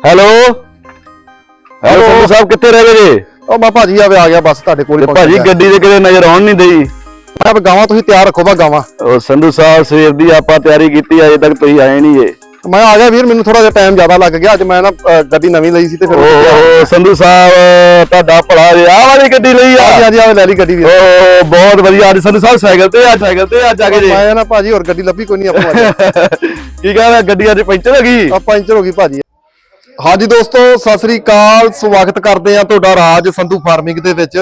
Hello? Hello Sandhu ਸਾਹਿਬ ਕਿੱਥੇ ਰਹਿ ਗਏ ਜੀ? ਉਹ ਮੈਂ ਭਾਜੀ ਆਵੇ ਆ ਗਿਆ ਬਸ ਤੁਹਾਡੇ ਕੋਲ ਹੀ ਤੇ ਭਾਜੀ ਗੱਡੀ ਦੇ ਕਿਤੇ ਨਜ਼ਰ ਆਉਣ ਨਹੀਂ ਦਈ। ਮੈਂ ਕਿਹਾ ਗਾਵਾਂ ਤੁਸੀਂ ਤਿਆਰ ਰੱਖੋ ਬਾ ਗਾਵਾਂ। ਉਹ ਸੰਧੂ ਸਾਹਿਬ ਸਵੇਰ ਦੀ ਆਪਾਂ ਤਿਆਰੀ ਕੀਤੀ ਅਜੇ ਤੱਕ ਤੁਸੀਂ ਆਏ ਨਹੀਂ ਜੇ। ਮੈਂ ਆ ਗਿਆ ਵੀਰ ਮੈਨੂੰ ਥੋੜਾ ਜਿਹਾ ਟਾਈਮ ਜ਼ਿਆਦਾ ਲੱਗ ਗਿਆ ਅੱਜ ਮੈਂ ਨਾ ਅ, ਗੱਡੀ ਨਵੀਂ ਲਈ ਸੀ ਤੇ ਫਿਰ ਓਹ ਸੰਧੂ ਸਾਹਿਬ ਤੁਹਾਡਾ ਭਲਾ ਜੇ ਆਹ ਵਾਲੀ ਗੱਡੀ ਲਈ ਆ। ਹਾਂਜੀ ਹਾਂਜੀ ਆਵੇ ਲੈ ਲਈ ਗੱਡੀ ਵੀਰ। ਓ ਬਹੁਤ ਵਧੀਆ ਅੱਜ ਸੰਧੂ ਸਾਹਿਬ ਸਾਈਕਲ ਤੇ ਆ ਸਾਈਕਲ ਤੇ ਆ ਗਏ ਜੀ। ਮੈਂ ਨਾ ਭਾਜੀ ਹੋਰ ਗੱਡੀ ਲੱਭੀ ਕੋਈ ਨਹੀਂ ਆਪਾਂ ਕੀ ਕਹਿੰਦਾ ਗੱਡੀ ਅੱਜ ਪੈਂਚਰ ਹੋ ਗਈ? ਆ ਪੰਚਰ ਹੋ ਗਈ ਭਾਜੀ। ਹਾਂਜੀ ਦੋਸਤੋ, ਸਤਿ ਸ੍ਰੀ ਅਕਾਲ। ਸਵਾਗਤ ਕਰਦੇ ਆ ਤੁਹਾਡਾ ਰਾਜ ਸੰਧੂ ਫਾਰਮਿੰਗ ਦੇ ਵਿੱਚ।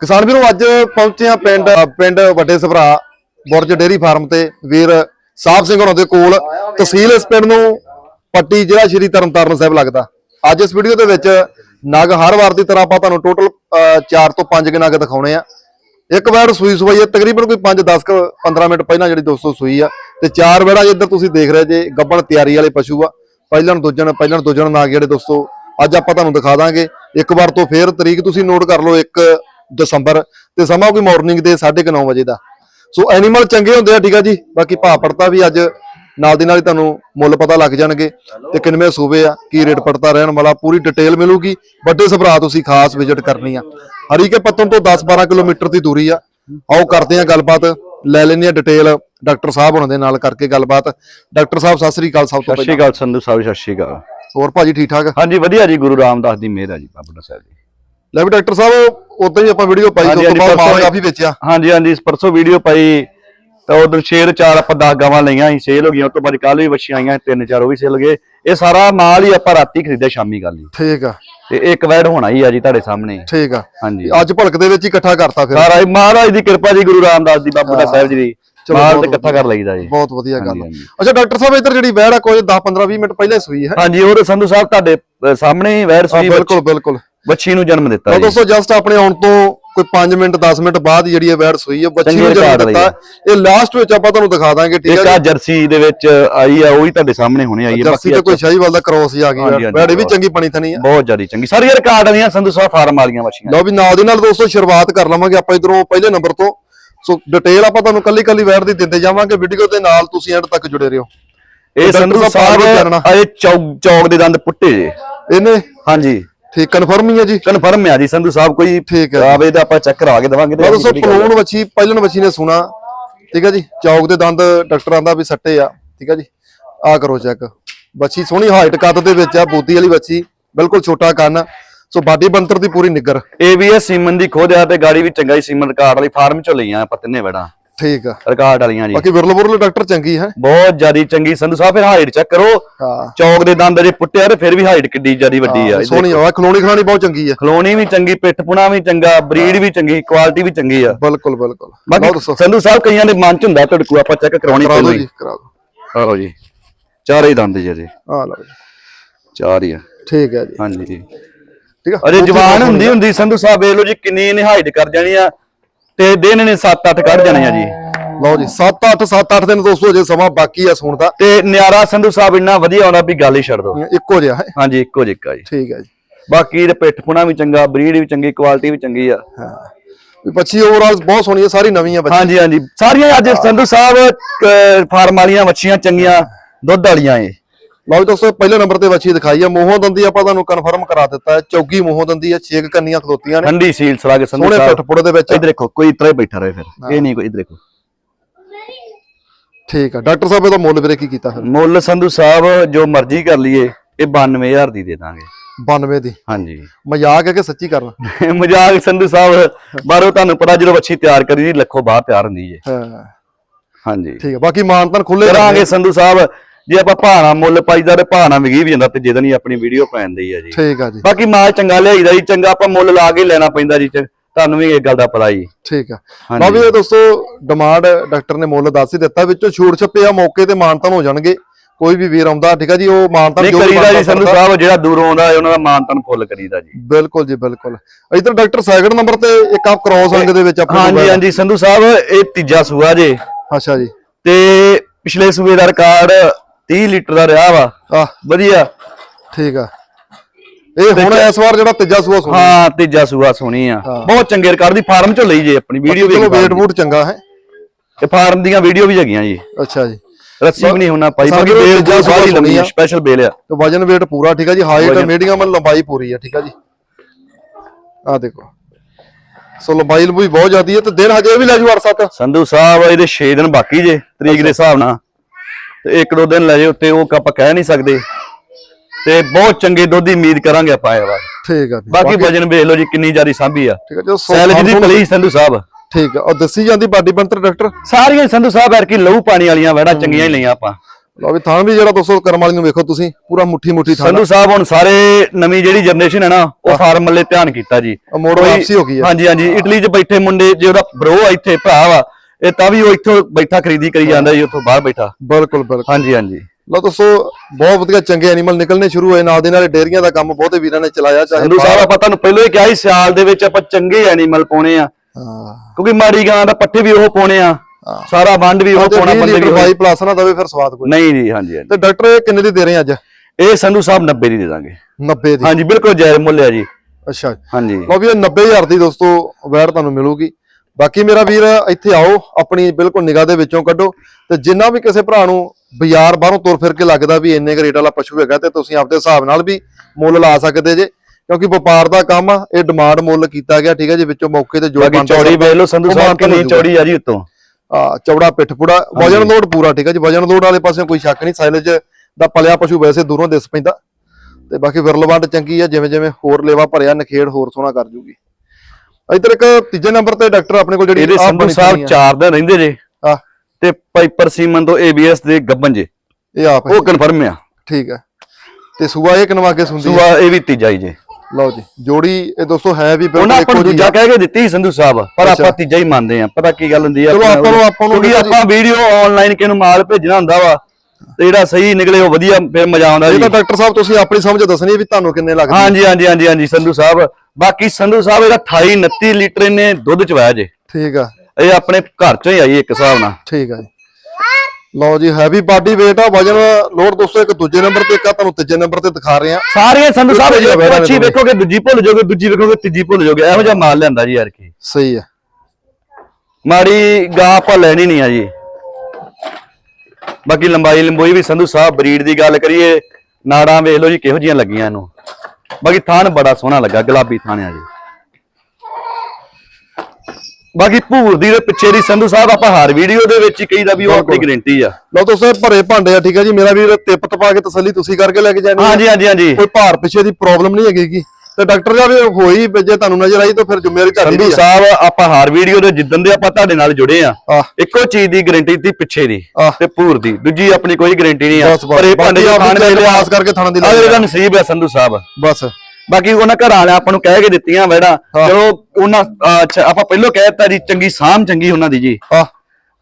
ਕਿਸਾਨ ਵੀਰੋ, ਅੱਜ ਪਹੁੰਚੇ ਆ ਪਿੰਡ ਪਿੰਡ ਵੱਡੇ ਸਭਰਾ, ਬੁਰਜ ਡੇਰੀ ਫਾਰਮ ਤੇ। ਵੀਰ ਸਾਹਿਬ ਸਿੰਘ ਹੋਣਾ ਦੇ ਕੋਲ। ਤਹਿਸੀਲ ਇਸ ਪਿੰਡ ਨੂੰ ਪੱਟੀ ਜ਼ਿਲ੍ਹਾ ਸ਼੍ਰੀ ਤਰਨਤਾਰਨ ਸਾਹਿਬ ਲੱਗਦਾ। ਅੱਜ ਇਸ ਵੀਡੀਓ ਦੇ ਵਿੱਚ ਨਗ ਹਰ ਵਾਰ ਦੀ ਤਰ੍ਹਾਂ ਆਪਾਂ ਤੁਹਾਨੂੰ ਟੋਟਲ 4 ਤੋਂ 5 ਨਗ ਦਿਖਾਉਣੇ ਆ। ਇੱਕ ਵਾਰ ਸੂਈ ਸਵਾਈ ਹੈ, ਤਕਰੀਬਨ ਕੋਈ 5 10 15 ਮਿੰਟ ਪਹਿਲਾਂ ਜਿਹੜੀ ਦੋਸਤੋ ਸੂਈ ਆ। ਤੇ ਚਾਰ ਵੇੜਾ ਇੱਧਰ ਤੁਸੀਂ ਦੇਖ ਰਹੇ ਜੇ, ਗੱਬਣ ਤਿਆਰੀ ਵਾਲੇ ਪਸ਼ੂ ਆ। ਪਹਿਲਾਂ ਦੂਜਣ ਪਹਿਲਾਂ ਦੂਜਣ ਨਾਗ ਜਿਹੜੇ ਦੋਸਤੋ। ਅੱਜ ਆਪਾਂ ਤੁਹਾਨੂੰ ਦਿਖਾ ਦਾਂਗੇ। ਇੱਕ ਵਾਰ ਤੋਂ ਫੇਰ ਤਰੀਕ ਤੁਸੀਂ ਨੋਟ ਕਰ ਲਓ 1 ਦਸੰਬਰ ਤੇ ਸਮਾਂ ਕੋਈ ਮਾਰਨਿੰਗ ਦੇ 9:30 ਵਜੇ ਦਾ। ਸੋ ਐਨੀਮਲ ਚੰਗੇ ਹੁੰਦੇ ਆ, ਠੀਕ ਆ ਜੀ? ਬਾਕੀ ਭਾਅ ਪੜਤਾ ਵੀ ਅੱਜ ਨਾਲ ਦੀ ਨਾਲ ਹੀ ਤੁਹਾਨੂੰ ਮੁੱਲ ਪਤਾ ਲੱਗ ਜਾਣਗੇ ਤੇ ਕਿੰਨਵੇਂ ਸੂਬੇ ਆ, ਕੀ ਰੇਟ ਪੜਤਾ ਰਹਿਣ ਵਾਲਾ, ਪੂਰੀ ਡਿਟੇਲ ਮਿਲੂਗੀ। ਵੱਡੇ ਸਭਰਾ ਤੁਸੀਂ ਖਾਸ ਵਿਜ਼ਿਟ ਕਰਨੀ ਆ। ਹਰੀਕੇ ਪੱਤਨ ਤੋਂ 10-12 ਕਿਲੋਮੀਟਰ ਦੀ ਦੂਰੀ ਆ। ਆਓ ਕਰਦੇ ਆ ਗੱਲਬਾਤ। ਲੈ ਲੈਂਦੇ ਆ ਡਿਟੇਲ ਡਾਕਟਰ ਸਾਹਿਬ ਹੁਣਾਂ ਦੇ ਨਾਲ ਕਰਕੇ ਗੱਲਬਾਤ। ਡਾਕਟਰ ਸਾਹਿਬ ਸਤਿ ਸ੍ਰੀ ਅਕਾਲ ਸਭ ਤੋਂ ਸਤਿ ਸ਼੍ਰੀ ਅਕਾਲ ਸੰਧੂ ਸਾਹਿਬ ਸਤਿ ਸ਼੍ਰੀ ਅਕਾਲ। ਹੋਰ ਭਾਜੀ ਠੀਕ ਠਾਕ? ਹਾਂਜੀ ਵਧੀਆ ਜੀ ਗੁਰੂ ਰਾਮਦਾਸ ਦੀ ਮਿਹਰ ਹੈ ਜੀ ਬਾਬਾ ਸਾਹਿਬ ਜੀ ਲੈ ਵੀ ਡਾਕਟਰ ਸਾਹਿਬ ਉਦੋਂ ਹੀ ਆਪਾਂ ਵੀਡੀਓ ਪਾਈ ਉਸ ਤੋਂ ਬਾਅਦ ਮਾਲ ਕਾਫੀ ਵੇਚਿਆ। ਹਾਂਜੀ ਹਾਂਜੀ ਪਰਸੋਂ ਵੀਡੀਓ ਪਾਈ ਤਾਂ ਉਧਰ ਸ਼ੇਰ ਚਾਰ ਆਪਾਂ 10 ਗਾਵਾਂ ਲਈਆਂ ਸੀ ਸੇਲ ਹੋ ਗਈਆਂ ਉਸ ਤੋਂ ਬਾਅਦ ਕੱਲ ਵੀ ਵੱਛੀਆਂ ਆਈਆਂ ਤਿੰਨ ਚਾਰ ਉਹ ਵੀ ਸੇਲ ਗਏ। ਇਹ ਸਾਰਾ ਮਾਲ ਹੀ ਆਪਾਂ ਰਾਤੀ ਖਰੀਦਿਆ ਸ਼ਾਮੀ ਗੱਲ ਹੀ। ਠੀਕ ਆ। ਤੇ ਇੱਕ ਵੈਡ ਹੋਣਾ ਹੀ ਆ ਜੀ ਤੁਹਾਡੇ ਸਾਹਮਣੇ। ਠੀਕ ਆ। ਹਾਂਜੀ। ਅੱਜ ਭਲਕ ਦੇ ਵਿੱਚ ਹੀ ਇਕੱਠਾ ਕਰਤਾ ਫਿਰ। ਸਾਰਾ ਮਹਾਰਾਜ ਦੀ ਕਿਰਪਾ ਜੀ ਗੁਰੂ ਰਾਮਦਾਸ ਦੀ ਬਾਬਾ ਸਾਹਿਬ ਜੀ ਦੀ। ਮਾਲ ਤੇ ਇਕੱਠਾ ਕਰ ਲਈਦਾ ਜੀ। ਬਹੁਤ ਵਧੀਆ ਗੱਲ। ਅੱਛਾ ਡਾਕਟਰ ਸਾਹਿਬ ਇੱਧਰ ਜਿਹੜੀ ਵੈੜ ਆ ਕੋਈ 10 15 20 ਮਿੰਟ ਪਹਿਲਾਂ ਸੂਈ ਹੈ। ਹਾਂਜੀ ਉਹ ਸੰਧੂ ਸਾਹਿਬ ਤੁਹਾਡੇ ਸਾਹਮਣੇ ਹੀ ਵੈਡ ਹਾਂ ਸੀ ਬਿਲਕੁਲ ਬਿਲਕੁਲ। ਬੱਚੀ ਨੂੰ ਜਨਮ ਦਿੱਤਾ ਜੀ। ਦੋਸਤੋ ਜਸਟ ਆਪਣੇ ਆਉਣ ਤੋਂ ਕੋਈ 5 ਮਿੰਟ 10 ਮਿੰਟ ਬਾਅਦ ਜਿਹੜੀ ਇਹ ਵੈੜ ਸੂਈ ਹੈ ਬੱਚੀ ਨੂੰ ਜਨਮ ਦਿੱਤਾ ਇਹ ਲਾਸਟ ਵਿੱਚ ਆਪਾਂ ਤੁਹਾਨੂੰ ਦਿਖਾ ਦਾਂਗੇ ਠੀਕ ਇੱਕ ਹੈ ਆ ਜਰਸੀ ਦੇ ਵਿੱਚ ਆਈ ਆ ਉਹ ਤੁਹਾਡੇ ਸਾਹਮਣੇ ਹੁਣੇ ਆਈ ਹੈ ਜਰਸੀ ਤੇ ਕੋਈ ਸ਼ਾਹੀਵਾਲ ਦਾ ਕ੍ਰੋਸ ਹੀ ਆ ਗਈ ਵੈੜ। ਵੀ। ਚੰਗੀ ਬਣੀ ਥਣੀ ਆ। ਬਹੁਤ ਜ਼ਿਆਦਾ ਚੰਗੀ। ਸਾਰੀਆਂ ਰਿਕਾਰਡ ਵਾਲੀਆਂ ਸੰਧੂ ਸਾਹਿਬ ਫਾਰਮ ਵਾਲੀਆਂ ਬੱਚੀਆਂ ਲਓ ਵੀ ਨਾਲ ਦੀ ਨਾਲ ਦੋਸਤੋ ਸ਼ੁਰੂਆਤ ਕਰ ਲਵਾਂਗੇ ਆਪਾਂ ਇਧਰੋਂ ਪਹਿਲੇ ਨੰਬਰ ਤੋਂ। ਸੋ ਡਿਟੇਲ ਆਪਾਂ ਤੁਹਾਨੂੰ ਕੱਲੀ ਕੱਲੀ ਵੈੜ ਦੀ ਦਿੰਦੇ ਜਾਵਾਂਗੇ ਵੀਡੀਓ ਦੇ ਨਾਲ ਤੁਸੀਂ ਐਂਡ ਤੱਕ ਜੁੜੇ ਰਹੋ। ਇਹ ਸੰਧੂ ਸਾਹਿਬ। ਅਜੇ ਚੌਕ ਚੌਕ ਦੇ ਦੰਦ ਪੁੱਟੇ ਜੇ। ਇਹਨੇ? ਹਾਂਜੀ। ਠੀਕ ਕਨਫਰਮ ਹੀ ਹੈ ਜੀ? ਕਨਫਰਮ ਹੈ ਜੀ ਸੰਧੂ ਸਾਹਿਬ ਕੋਈ ਠੀਕ ਹੈ। ਆਵੇ ਤਾਂ ਆਪਾਂ ਚੈੱਕ ਕਰਾ ਕੇ ਦੇਵਾਂਗੇ ਤੇ ਦੋਸਤੋ ਹੈ। ਪਲੂਣ ਵੱਛੀ ਪਹਿਲਣ ਵੱਛੀ ਨੇ ਸੁਣਾ। ਠੀਕ ਹੈ ਜੀ ਚੌਕ ਦੇ ਦੰਦ ਡਾਕਟਰ ਆਂਦਾ ਵੀ ਸੱਟੇ ਆ। ਠੀਕ ਹੈ ਜੀ ਆ ਕਰੋ ਚੈੱਕ ਵੱਛੀ ਸੋਹਣੀ ਹਾਈਟ ਕੱਦ ਦੇ ਵਿੱਚ ਆ ਬੂਦੀ ਵਾਲੀ ਵੱਛੀ ਬਿਲਕੁਲ ਛੋਟਾ ਕੰਨ। ਸੋ ਬਾਡੀ ਬੰਤਰ ਦੀ ਪੂਰੀ ਨਿੱਗਰ। ABS ਸੀਮਨ ਦੀ ਖੋਦ ਆ ਤੇ ਗਾੜੀ ਵੀ ਚੰਗਾ ਹੀ ਸੀਮਨ ਰਿਕਾਰਡ ਵਾਲੀ ਫਾਰਮ ਚੋਂ ਲਈਆਂ ਆਪਾਂ ਤਿੰਨੇ ਵੜਾਂ ਠੀਕ ਆ। ਰਿਕਾਰਡ ਵਾਲੀਆਂ ਜੀ। ਬਾਕੀ ਵਿਰਲ ਵਿਰਲ ਡਾਕਟਰ ਚੰਗੀ ਹੈ। ਬਹੁਤ ਜ਼ਿਆਦੀ ਚੰਗੀ। ਸੰਧੂ ਸਾਹਿਬ ਫਿਰ ਹਾਈਟ ਚੈੱਕ ਕਰੋ। ਚੌਕ ਦੇ ਦੰਦ ਜੇ ਪੁੱਟਿਆ ਤੇ ਫਿਰ ਵੀ ਹਾਈਟ ਕਿੱਡੀ ਜ਼ਿਆਦੀ ਵੱਡੀ ਆ। ਸੋਹਣੀ ਆ। ਖਲੋਣੀ ਖਲਾਣੀ ਬਹੁਤ ਚੰਗੀ ਆ। ਖਲੋਣੀ ਵੀ ਚੰਗੀ ਪਿੱਠ ਪੁਣਾ ਵੀ ਚੰਗਾ ਬਰੀਡ ਵੀ ਚੰਗੀ ਕੁਆਲਿਟੀ ਵੀ ਚੰਗੀ ਆ। ਬਿਲਕੁਲ ਬਿਲਕੁਲ। ਬਾਕੀ ਸੰਧੂ ਸਾਹਿਬ ਕਈਆਂ ਦੇ ਮਨ ਚ ਹੁੰਦਾ ਕੋਲ ਆਪਾਂ ਚੈੱਕ ਕਰਾਉਣੀ ਪਹਿਲਾਂ ਜੀ ਕਰਾ ਦਿਓ। ਆਹੋ ਜੀ। ਚਾਰੇ ਦੰਦ ਜੀ ਅਜੇ। ਆ ਲਓ ਜੀ। ਚਾਰ ਹੀ ਆ। ਠੀਕ ਹੈ ਜੀ। ਹਾਂਜੀ। ਜੀ ਠੀਕ ਆ। ਬੂਦੀ ਜਵਾਨ ਹੁੰਦੀ। ਹੁੰਦੀ ਸੰਧੂ ਸਾਹਿਬ ਵੇਖ ਲਓ ਜੀ ਕਿੰਨੀ ਇਹਨੇ ਹਾਈਟ ਕਰ ਜਾਣੀ ਆ। ਤੇ ਦਿਨ ਨੇ 7-8 ਕੱਢ ਜਾਣੇ ਆ ਜੀ। ਲਓ ਜੀ 7 8 7 8 ਦਿਨ ਦੋਸਤੋ ਜੇ ਸਮਾਂ ਬਾਕੀ ਆ ਸੌਣ ਦਾ। ਤੇ ਨਿਆਰਾ ਸੰਧੂ ਸਾਹਿਬ ਇੰਨਾ ਵਧੀਆ ਆਉਂਦਾ ਵੀ ਗੱਲ ਹੀ ਛੱਡ ਦੋ। ਇੱਕੋ ਜਿਹਾ ਹੈ। ਹਾਂਜੀ ਇੱਕੋ ਜਿੱਕਾ ਜੀ। ਠੀਕ ਹੈ ਜੀ। ਬਾਕੀ ਇਹਦੇ ਪਿੱਠ ਪੁਣਾ ਵੀ ਚੰਗਾ ਬਰੀਡ ਵੀ ਚੰਗੀ ਕੁਆਲਿਟੀ ਵੀ ਚੰਗੀ ਆ। ਹਾਂ। ਵੀ ਬੱਚੀ ਓਵਰਆਲ ਬਹੁਤ ਸੋਹਣੀ ਹੈ ਸਾਰੀ ਨਵੀਂ ਆ ਬੱਚੀ। ਹਾਂਜੀ ਹਾਂਜੀ। ਸਾਰੀਆਂ ਅੱਜ ਸੰਧੂ ਸਾਹਿਬ ਫਾਰਮ ਵਾਲੀਆਂ ਵੱਛੀਆਂ ਚੰਗੀਆਂ ਦੁੱਧ ਵਾਲੀਆਂ ਏ ਲਓ ਦੋਸਤੋ ਪਹਿਲੇ ਨੰਬਰ ਤੇ ਬੱਚੀ ਦਿਖਾਈ ਆ। ਮੋਹੋਂ ਦੰਦੀ ਆਪਾਂ ਤੁਹਾਨੂੰ ਕਨਫਰਮ ਕਰਾ ਦਿੱਤਾ ਹੈ। ਚੌਗੀ ਮੋਹੋਂ ਦੰਦੀ ਹੈ ਛੇਕ ਕੰਨੀਆਂ ਖਲੋਤੀਆਂ ਨੇ। ਠੰਡੀ ਸੀਲ ਸਲਾ ਕੇ ਸੰਧੂ ਸੋਹਣੇ ਫੁੱਟਫੁੱਟ ਦੇ ਵਿੱਚ ਇੱਧਰ ਦੇਖੋ ਕੋਈ ਇਤਰਾ ਹੀ ਬੈਠਾ ਰਹੇ ਫਿਰ। ਇਹ ਨਹੀਂ ਕੋਈ ਇੱਧਰ ਦੇਖੋ। ਠੀਕ ਆ। ਡਾਕਟਰ ਸਾਹਿਬ ਇਹਦਾ ਮੁੱਲ ਵੀਰੇ ਕੀ ਕੀਤਾ ਫਿਰ? ਮੁੱਲ ਸੰਧੂ ਸਾਹਿਬ ਜੋ ਮਰਜ਼ੀ ਕਰ ਲਈਏ ਇਹ 92000 ਦੀ ਦੇ ਦਾਂਗੇ। 92 ਦੀ। ਹਾਂਜੀ। ਮਜ਼ਾਕ ਹੈ ਕਿ ਸੱਚੀ ਕਰਨਾ? ਮਜ਼ਾਕ ਸੰਧੂ ਸਾਹਿਬ ਬਾਹਰੋਂ ਤੁਹਾਨੂੰ ਪਤਾ ਜਦੋਂ ਵੱਛੀ ਤਿਆਰ ਕਰੀ ਦੀ ਲੱਖੋਂ ਬਾਹਰ ਤਿਆਰ ਹੁੰਦੀ ਜੇ। ਹਾਂ। ਹਾਂਜੀ। ਠੀਕ ਆ। ਬਾਕੀ ਮਾਨਤਨ ਖੁੱਲੇ ਕਰਾਂਗੇ ਸੰਧੂ ਸਾਹਿਬ। ਜੇ ਆਪਾਂ ਭਾਣਾ ਮੁੱਲ ਪਾਈਦਾ ਤੇ ਭਾਣਾ ਵਿਗੀ ਵੀ ਜਾਂਦਾ ਤੇ ਜਿਹਦਾ ਨਹੀਂ ਆਪਣੀ ਵੀਡੀਓ ਪੈਂਦੀ ਆ ਜੀ। ਠੀਕ ਆ ਜੀ। ਬਾਕੀ ਮਾਲ ਚੰਗਾ ਲਿਆਈਦਾ ਜੀ ਚੰਗਾ ਆਪਾਂ ਮੁੱਲ ਲਾ ਕੇ ਲੈਣਾ ਪੈਂਦਾ ਜੀ ਤੁਹਾਨੂੰ ਵੀ ਇਹ ਗੱਲ ਦਾ ਪਤਾ ਜੀ। ਠੀਕ ਆ। ਲਓ ਵੀ ਦੋਸਤੋ ਡਿਮਾਂਡ ਡਾਕਟਰ ਨੇ ਮੁੱਲ ਦੱਸ ਹੀ ਦਿੱਤਾ ਵਿੱਚੋਂ ਛੂਟ ਛੱਪੇ ਆ ਮੌਕੇ ਤੇ ਮਾਨਤਨ ਹੋ ਜਾਣਗੇ। ਕੋਈ ਵੀ ਵੀਰ ਆਉਂਦਾ ਠੀਕ ਆ ਜੀ ਉਹ ਮਾਨਤਨ ਜੋ ਕਰੀਦਾ ਜੀ ਸੰਧੂ ਸਾਹਿਬ ਜਿਹੜਾ ਦੂਰੋਂ ਆਉਂਦਾ ਹੈ, ਉਹਨਾਂ ਦਾ ਮਾਨ ਤਨ ਫੁੱਲ ਕਰੀਦਾ ਜੀ। ਬਿਲਕੁਲ ਜੀ ਬਿਲਕੁਲ। ਇਧਰ ਡਾਕਟਰ ਸੈਕਿੰਡ ਨੰਬਰ ਤੇ ਇੱਕ ਆ ਕ੍ਰੋਸ ਅੰਗ ਦੇ ਵਿੱਚ ਕੋਲ ਹਾਂਜੀ ਹਾਂਜੀ ਸੰਧੂ ਸਾਹਿਬ ਇਹ ਤੀਜਾ ਸੂਆ ਜੇ। ਅੱਛਾ ਜੀ। ਤੇ ਪਿਛਲੇ ਸੂਏ ਦਾ ਰਿਕਾਰਡ 30 ਲੀਟਰ ਦਾ ਰਿਹਾ ਵਾ। ਆ ਵਧੀਆ। ਠੀਕ ਆ। ਇਹ ਹੁਣ ਇਸ ਵਾਰ ਜਿਹੜਾ ਤੀਜਾ ਸੂਆ ਸੁਣ ਹਾਂ ਤੀਜਾ ਸੂਆ ਸੋਹਣੀ ਆ। ਬਹੁਤ ਚੰਗੇ ਰਿਕਾਰਡ ਦੀ ਫਾਰਮ ਚੋਂ ਲਈ ਜੇ ਆਪਣੀ ਵੀਡੀਓ ਵੀ ਚਲੋ ਵੇਟ ਵੂਟ ਚੰਗਾ ਹੈ। ਤੇ ਫਾਰਮ ਦੀਆਂ ਵੀਡੀਓ ਵੀ ਹੈਗੀਆਂ ਜੀ। ਅੱਛਾ ਜੀ। ਰੱਸੀ ਵੀ ਨਹੀਂ ਹੋਣਾ ਪਾਈ ਬਾਕੀ ਬੇਲ ਬਹੁਤ ਸਾਰੀ ਲੰਮੀ ਸਪੈਸ਼ਲ ਬੇਲ ਆ। ਤੇ ਵਜਨ weight ਪੂਰਾ ਠੀਕ ਆ ਜੀ ਹਾਈਟ ਮੀਡੀਅਮ ਲੰਬਾਈ ਪੂਰੀ ਆ ਠੀਕ ਆ ਜੀ। ਆ ਦੇਖੋ। ਸੋ ਲੰਬਾਈ ਲੰਬੂਈ ਬਹੁਤ ਜ਼ਿਆਦੀ ਹੈ ਤੇ ਦਿਨ ਹਜੇ ਵੀ ਲੈ ਜੂ 8-7 ਸੰਧੂ ਸਾਹਿਬ ਇਹਦੇ 6 ਦਿਨ ਬਾਕੀ ਜੇ ਤਰੀਕ ਦੇ ਹਿਸਾਬ ਨਾਲ। ਤੇ ਇੱਕ ਦੋ ਦਿਨ ਲੈ ਜੇ ਉੱਤੇ ਉਹ ਆਪਾਂ ਕਹਿ ਨਹੀਂ ਸਕਦੇ। ਤੇ ਬਹੁਤ ਚੰਗੇ ਦੁੱਧ ਦੀ ਉਮੀਦ ਕਰਾਂਗੇ ਆਪਾਂ ਇਹ ਵਾਰ। ਠੀਕ ਆ ਜੀ। ਬਾਕੀ ਵਜਨ ਵੇਖ ਲਓ ਜੀ ਕਿੰਨੀ ਜ਼ਿਆਦੀ ਸਾਂਭੀ ਆ। ਠੀਕ ਆ ਜੋ ਸੈਲ ਜੀ ਦੀ ਪਲੀ ਸੰਧੂ ਸਾਹਿਬ। ਠੀਕ ਆ ਉਹ ਦੱਸੀ ਜਾਂਦੀ ਬਾਡੀ ਬੰਤਰ ਡਾਕਟਰ? ਸਾਰੀਆਂ ਸੰਧੂ ਸਾਹਿਬ ਐਰ ਕੀ ਲਹੂ ਪਾਣੀ ਵਾਲੀਆਂ ਵੜਾ ਚੰਗੀਆਂ ਹੀ ਲਈਆਂ ਆਪਾਂ। ਲਓ ਵੀ ਥਾਂ ਵੀ ਜਿਹੜਾ ਦੋਸਤੋ ਕਰਮ ਵਾਲੀ ਨੂੰ ਵੇਖੋ ਤੁਸੀਂ ਪੂਰਾ ਮੁੱਠੀ ਮੁੱਠੀ ਥਾਂ। ਸੰਧੂ ਸਾਹਿਬ ਹੁਣ ਸਾਰੇ ਨਵੀਂ ਜਿਹੜੀ ਜਨਰੇਸ਼ਨ ਹੈ ਨਾ ਉਹ ਫਾਰਮ ਵੱਲੇ ਧਿਆਨ ਕੀਤਾ ਜੀ। ਮੋੜ ਵਾਪਸੀ ਹੋ ਗਈ ਹਾਂਜੀ ਹਾਂਜੀ ਇਟਲੀ 'ਚ ਬੈਠੇ ਮੁੰਡੇ ਜੇ ਉਹਦਾ ਬ్రో ਇੱਥੇ ਭਰਾ ਵਾ ਇਹ ਤਾਂ ਵੀ ਉਹ ਇੱਥੋਂ ਬੈਠਾ ਖਰੀਦੀ ਕਰੀ ਜਾਂਦਾ ਜੀ ਉੱਥੋਂ ਬਾਹਰ ਬੈਠਾ। ਬਿਲਕੁਲ ਬਿਲਕੁਲ। ਹਾਂਜੀ ਹਾਂਜੀ। ਲਓ ਦੋਸਤੋ ਬਹੁਤ ਵਧੀਆ ਚੰਗੇ ਐਨੀਮਲ ਨਿਕਲਣੇ ਸ਼ੁਰੂ ਹੋਏ ਨਾਲ ਦੇ ਨਾਲ ਡੇਅਰੀਆਂ ਦਾ ਕੰਮ ਬਹੁਤੇ ਵੀਰਾਂ ਨੇ ਚਲਾਇਆ ਚਾਹੇ ਸੰਧੂ ਸਾਹਿਬ ਆਪਾਂ ਤੁਹਾਨੂੰ ਪਹਿਲਾਂ ਹੀ ਕਿਹਾ ਸੀ ਸਿਆਲ ਦੇ ਵਿੱਚ ਆਪਾਂ ਚੰਗੇ ਐਨੀਮਲ ਪਾਉਣੇ ਆ। ਹਾਂ। ਕਿਉਂਕਿ ਮਾੜੀ ਗਾਂ ਦਾ ਪੱਠੇ ਵੀ ਉਹ ਪਾਉਣੇ ਆ ਸਾਰਾ ਵੰਡ ਵੀ ਉਹ ਪਾਉਣਾ ਬੰਦੇ ਵੀ ਬਾਈ ਪਲੱਸ ਨਾ ਦਵੇ ਫਿਰ ਸਵਾਦ ਕੋਈ। ਨਹੀਂ ਜੀ ਹਾਂਜੀ ਤੇ ਡਾਕਟਰ ਇਹ ਕਿੰਨੇ ਦੀ ਦੇ ਰਹੇ ਅੱਜ? ਇਹ ਸੰਧੂ ਸਾਹਿਬ 90 ਦੀ ਦੇ ਦਾਂਗੇ। 90 ਦੀ। ਹਾਂਜੀ ਬਿਲਕੁਲ ਜਾਇਜ਼ ਮੁੱਲ ਹੈ ਜੀ। ਅੱਛਾ। ਹਾਂਜੀ। ਲਓ ਵੀ ਇਹ 90000 ਦੀ ਦੋਸਤੋ ਵੈਟ ਤੁਹਾਨੂੰ ਮਿਲੂਗੀ। ਬਾਕੀ ਮੇਰਾ ਵੀਰ ਇੱਥੇ ਆਓ ਆਪਣੀ ਬਿਲਕੁਲ ਨਿਗਾਹ ਦੇ ਵਿੱਚੋਂ ਕੱਢੋ ਤੇ ਜਿੰਨਾ ਵੀ ਕਿਸੇ ਭਰਾ ਨੂੰ ਬਾਜ਼ਾਰ ਬਾਹਰੋਂ ਤੁਰ ਫਿਰ ਕੇ ਲੱਗਦਾ ਵੀ ਇੰਨੇ ਕੁ ਰੇਟ ਵਾਲਾ ਪਸ਼ੂ ਹੈਗਾ ਤੇ ਤੁਸੀਂ ਆਪਦੇ ਹਿਸਾਬ ਨਾਲ ਵੀ ਮੁੱਲ ਲਾ ਸਕਦੇ ਜੇ ਕਿਉਂਕਿ ਵਪਾਰ ਦਾ ਕੰਮ ਆ ਇਹ ਡਿਮਾਂਡ ਮੁੱਲ ਕੀਤਾ ਗਿਆ ਠੀਕ ਹੈ ਜੀ ਵਿੱਚੋਂ ਮੌਕੇ ਤੇ ਜੋ ਬਾਕੀ ਚੌੜੀ ਵੇਖ ਲਓ ਸੰਧੂ ਸਾਹਿਬ ਕਿੰਨੀ। ਚੌੜੀ ਆ ਜੀ ਉੱਤੋਂ। ਆ ਚੌੜਾ ਪਿੱਠ ਪੂੜਾ ਵਜਨ ਲੋਡ ਪੂਰਾ ਠੀਕ ਹੈ ਜੀ ਵਜਨ ਲੋਡ ਵਾਲੇ ਪਾਸੇ ਕੋਈ ਸ਼ੱਕ ਨਹੀਂ ਸਾਈਲੇਜ ਦਾ ਪਲਿਆ ਪਸ਼ੂ ਵੈਸੇ ਦੂਰੋਂ ਦਿਸ ਪੈਂਦਾ। ਤੇ ਬਾਕੀ ਵਿਰਲਵੰਡ ਚੰਗੀ ਆ ਜਿਵੇਂ ਜਿਵੇਂ ਹੋਰ ਲੇਵਾ ਭਰਿਆ ਨਖੇੜ ਹੋਰ ਸੋਹਣਾ ਕਰ ਜੂਗੀ। ਇੱਧਰ ਇੱਕ ਤੀਜੇ ਨੰਬਰ ਤੇ ਡਾਕਟਰ ਆਪਣੇ ਕੋਲ ਜਿਹੜੀ ਇਹਦੇ ਸੰਧੂ ਸਾਹਿਬ। ਚਾਰ ਦਿਨ ਰਹਿੰਦੇ ਜੇ। ਆ ਤੇ ਪਾਈਪਰ ਸੀਮਨ ਤੋਂ ਏਬੀਐਸ ਦੇ ਗੱਬਨ ਜੇ। ਇਹ ਆਪ ਉਹ ਕਨਫਰਮ ਆ। ਠੀਕ ਹੈ। ਤੇ ਸੂਆ ਇਹ ਕਿਨਵਾ ਕੇ ਸੁਣਦੀ ਸੂਆ ਇਹ ਵੀ ਤੀਜਾ ਹੀ ਜੇ। ਲਓ ਜੀ ਜੋੜੀ ਇਹ ਦੋਸਤੋ ਹੈ ਵੀ ਉਹਨਾਂ ਆਪਾਂ ਦੂਜਾ। ਕਹਿ ਕੇ ਦਿੱਤੀ ਸੰਧੂ ਸਾਹਿਬ ਪਰ। ਆਪਾਂ ਤੀਜਾ ਹੀ ਮੰਨਦੇ ਆ ਪਤਾ ਕੀ ਗੱਲ ਹੁੰਦੀ ਆ ਚਲੋ ਆਪਾਂ ਨੂੰ- ਆਪਾਂ ਨੂੰ ਆਪਾਂ ਵੀਡੀਓ ਆਨਲਾਈਨ ਕਿਨੂੰ ਮਾਲ ਭੇਜਣਾ ਹੁੰਦਾ ਵਾ ਤੇ ਜਿਹੜਾ ਸਹੀ ਨਿਕਲੇ ਉਹ ਵਧੀਆ ਫਿਰ ਮਜ਼ਾ ਆਉਂਦਾ ਜੀ ਤਾਂ ਡਾਕਟਰ ਸਾਹਿਬ ਤੁਸੀਂ ਆਪਣੀ ਸਮਝ ਦੱਸਣੀ ਹੈ ਵੀ ਤੁਹਾਨੂੰ ਕਿੰਨੇ ਲੱਗਦੇ ਹਾਂਜੀ ਹਾਂਜੀ ਹਾਂਜੀ ਹਾਂਜੀ ਸੰਧੂ ਸਾਹਿਬ। ਬਾਕੀ ਸੰਧੂ ਸਾਹਿਬ ਇਹਦਾ 28 29 ਲੀਟਰ ਇਹਨੇ ਦੁੱਧ ਚਵਾਇਆ ਜੇ। ਠੀਕ ਆ। ਇਹ ਆਪਣੇ ਘਰ ਚੋਂ ਹੀ ਆਈ ਇੱਕ ਹਿਸਾਬ ਨਾਲ। ਠੀਕ ਆ ਜੀ। ਲਓ ਜੀ ਹੈਵੀ ਬਾਡੀ weight ਆ ਵਜਨ ਲੋਡ ਦੋਸਤੋ ਇੱਕ ਦੂਜੇ ਨੰਬਰ ਤੇ ਇੱਕ ਆ ਤੁਹਾਨੂੰ ਤੀਜੇ ਨੰਬਰ ਤੇ ਦਿਖਾ ਰਹੇ ਆ। ਸਾਰੀਆਂ ਸੰਧੂ ਸਾਹਿਬ ਜੀ, ਨੇ ਵੇਖੋਗੇ ਦੂਜੀ ਭੁੱਲ ਜਾਓਗੇ ਦੂਜੀ ਵੇਖੋਗੇ ਤੀਜੀ ਭੁੱਲ ਜਾਓਗੇ ਇਹੋ ਜਿਹਾ ਮਾਲ ਲਿਆਂਦਾ ਜੀ ਯਾਰ ਕੀ। ਸਹੀ ਆ। ਮਾੜੀ ਗਾਂ ਆਪਾਂ ਲੈਣੀ ਨਹੀਂ ਆ ਜੀ। ਬਾਕੀ ਲੰਬਾਈ ਲੰਬੋਈ ਵੀ ਸੰਧੂ ਸਾਹਿਬ ਬਰੀਡ ਦੀ ਗੱਲ ਕਰੀਏ ਨਾੜਾਂ ਵੇਖ ਲਓ ਜੀ ਕਿਹੋ ਜੀਆਂ ਲੱਗੀਆਂ ਇਹਨੂੰ। ਬਾਕੀ ਥਾਣ ਬੜਾ ਸੋਹਣਾ ਲੱਗਾ ਗੁਲਾਬੀ ਥਾਣ ਆ ਜੀ। ਬਾਕੀ ਭੂਰ ਦੀ ਦੇ ਪਿੱਛੇ ਦੀ ਸੰਧੂ ਸਾਹਿਬ ਆਪਾਂ ਹਰ ਵੀਡੀਓ ਦੇ ਵਿੱਚ ਹੀ ਕਹੀਦਾ ਵੀ ਉਹ ਆਪਣੀ ਗਰੰਟੀ ਆ। ਲਓ ਦੋਸਤੋ ਇਹ ਭਰੇ ਭਾਂਡੇ ਆ ਠੀਕ ਆ ਜੀ। ਮੇਰਾ ਵੀਰ ਤਿੱਪ ਤਪਾ ਕੇ ਤਸੱਲੀ ਤੁਸੀਂ ਕਰਕੇ ਲੈ ਕੇ ਜਾਣੀ। ਹਾਂਜੀ ਹਾਂਜੀ ਹਾਂਜੀ। ਕੋਈ ਭਾਰ ਪਿੱਛੇ ਦੀ ਪ੍ਰੋਬਲਮ ਨਹੀਂ ਹੈਗੀ ਗੀ। ਤੇ ਡਾਕਟਰ ਸਾਹਿਬ ਹੋਈ ਜੇ ਤੁਹਾਨੂੰ ਨਜ਼ਰ ਆਈ ਤਾਂ ਫਿਰ ਜ਼ਿੰਮੇਵਾਰੀ ਤੁਹਾਡੀ ਸੰਧੂ ਸਾਹਿਬ ਆਪਾਂ ਹਰ ਵੀਡੀਓ ਦੇ ਜਿੱਦਣ ਦੇ ਆਪਾਂ ਤੁਹਾਡੇ ਨਾਲ ਜੁੜੇ ਆ। ਇੱਕੋ ਚੀਜ਼ ਦੀ ਗਾਰੰਟੀ ਦਿੱਤੀ ਪਿੱਛੇ ਦੀ। ਤੇ ਭੂਰ ਦੀ। ਦੂਜੀ ਆਪਣੀ ਕੋਈ ਗਾਰੰਟੀ ਨਹੀਂ ਆ। ਪਰ ਇਹ ਭਾਂਡੇ ਖਾਣ ਦੇ ਪਾਸ ਕਰਕੇ ਥਾਣਾ ਦੀ ਅਗਲੇ ਦਾ ਲਾਈ ਨਸੀਬ ਹੈ ਸੰਧੂ ਸਾਹਿਬ। ਬਸ। ਬਾਕੀ ਉਹਨਾਂ ਘਰਾਂ ਵਾਲਿਆਂ ਆਪਾਂ ਨੂੰ ਕਹਿ ਕੇ ਦਿੱਤੀਆਂ ਵੈੜਾ। ਚਲੋ ਉਹਨਾਂ ਆਪਾਂ ਪਹਿਲਾਂ ਕਹਿ ਦਿੱਤਾ ਜੀ ਚੰਗੀ ਸਾਮ ਚੰਗੀ ਉਹਨਾਂ ਦੀ ਜੀ।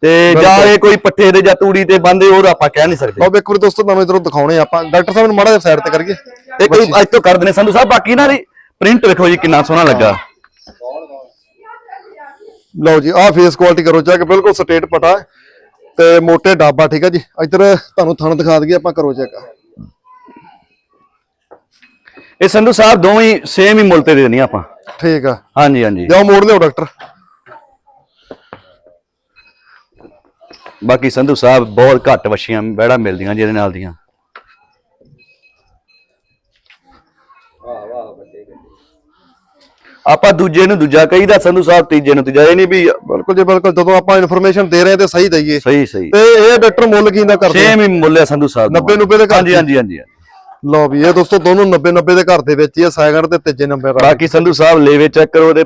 ਤੇ ਜਾਂ ਇਹ ਕੋਈ ਪੱਠੇ ਦੇ ਜਾਂ ਤੂੜੀ ਤੇ ਬੰਦੇ ਉਹ ਆਪਾਂ ਕਹਿ ਨਹੀਂ ਸਕਦੇ। ਵੀ ਇੱਕ ਵਾਰੀ ਦੋਸਤੋ ਤੁਹਾਨੂੰ ਇਧਰੋਂ ਦਿਖਾਉਣੇ ਆਪਾਂ। ਡਾਕਟਰ ਸਾਹਿਬ ਨੂੰ ਮਾੜਾ ਜਿਹਾ ਸਾਈਡ ਤੇ ਕਰੀਏ। ਇਹ ਕੋਈ ਅੱਜ ਤੋਂ ਕਰਦੇ ਨੇ ਸੰਧੂ ਸਾਹਿਬ ਬਾਕੀ ਨਾ ਦੀ ਪ੍ਰਿੰਟ ਵੇਖੋ ਜੀ ਕਿੰਨਾ ਸੋਹਣਾ ਲੱਗਾ। ਲਓ ਜੀ ਆਹ ਫੇਸ ਕੁਆਲਿਟੀ ਕਰੋ ਚੈੱਕ ਬਿਲਕੁਲ ਸਟੇਟ ਪਟਾ ਤੇ ਮੋਟੇ ਡਾਬਾ ਠੀਕ ਹੈ ਜੀ। ਇੱਧਰ ਤੁਹਾਨੂੰ ਥਣ ਦਿਖਾ ਦਈਏ ਆਪਾਂ ਕਰੋ ਚੈੱਕ ਇਹ ਸੰਧੂ ਸਾਹਿਬ ਦੋਵੇਂ ਸੇਮ ਹੀ ਮੁੱਲ ਤੇ ਦੇ ਦੇਣੀਆਂ ਆਪਾਂ। ਠੀਕ ਆ। ਹਾਂਜੀ ਹਾਂਜੀ। ਜਾਓ ਮੋੜ ਲਿਓ ਡਾਕਟਰ। ਬਾਕੀ ਸੰਧੂ ਸਾਹਿਬ ਬਹੁਤ ਘੱਟ ਵਛੀਆਂ ਬੈੜਾ ਮਿਲਦੀਆਂ ਜਿਹਦੇ ਨਾਲ ਦੀਆਂ। ਆਪਾਂ ਦੂਜੇ ਨੂੰ ਦੂਜਾ ਕਹੀਦਾ ਸੰਧੂ ਸਾਹਿਬ ਤੀਜੇ ਨੂੰ ਤੀਜਾ ਇਹ ਨਹੀਂ ਵੀ ਬਿਲਕੁਲ ਜੀ ਬਿਲਕੁਲ ਜਦੋਂ ਆਪਾਂ ਇਨਫੋਰਮੇਸ਼ਨ ਦੇ ਰਹੇ ਤੇ ਸਹੀ ਦਈਏ। ਸਹੀ ਸਹੀ। ਤੇ ਇਹ ਡਾਕਟਰ ਮੁੱਲ ਕੀ ਦਾ ਕਰਦੇ? ਸੇਮ ਹੀ ਮੁੱਲ ਹੈ ਸੰਧੂ ਸਾਹਿਬ ਦਾ। 90 90 ਦੇ ਘਰ ਹਾਂਜੀ ਹਾਂਜੀ ਹਾਂਜੀ। ਲਓ ਵੀ ਇਹ ਦੋਸਤੋ ਦੋਨੋਂ 90 90 ਦੇ ਘਰ ਦੇ ਵਿੱਚ ਹੀ ਆ ਸੈਕਿੰਡ ਤੇ ਤੀਜੇ ਨੰਬਰ ਬਾਕੀ ਸੰਧੂ ਸਾਹਿਬ ਲੇਵੇ ਚੈੱਕ ਕਰੋ ਉਹਦੇ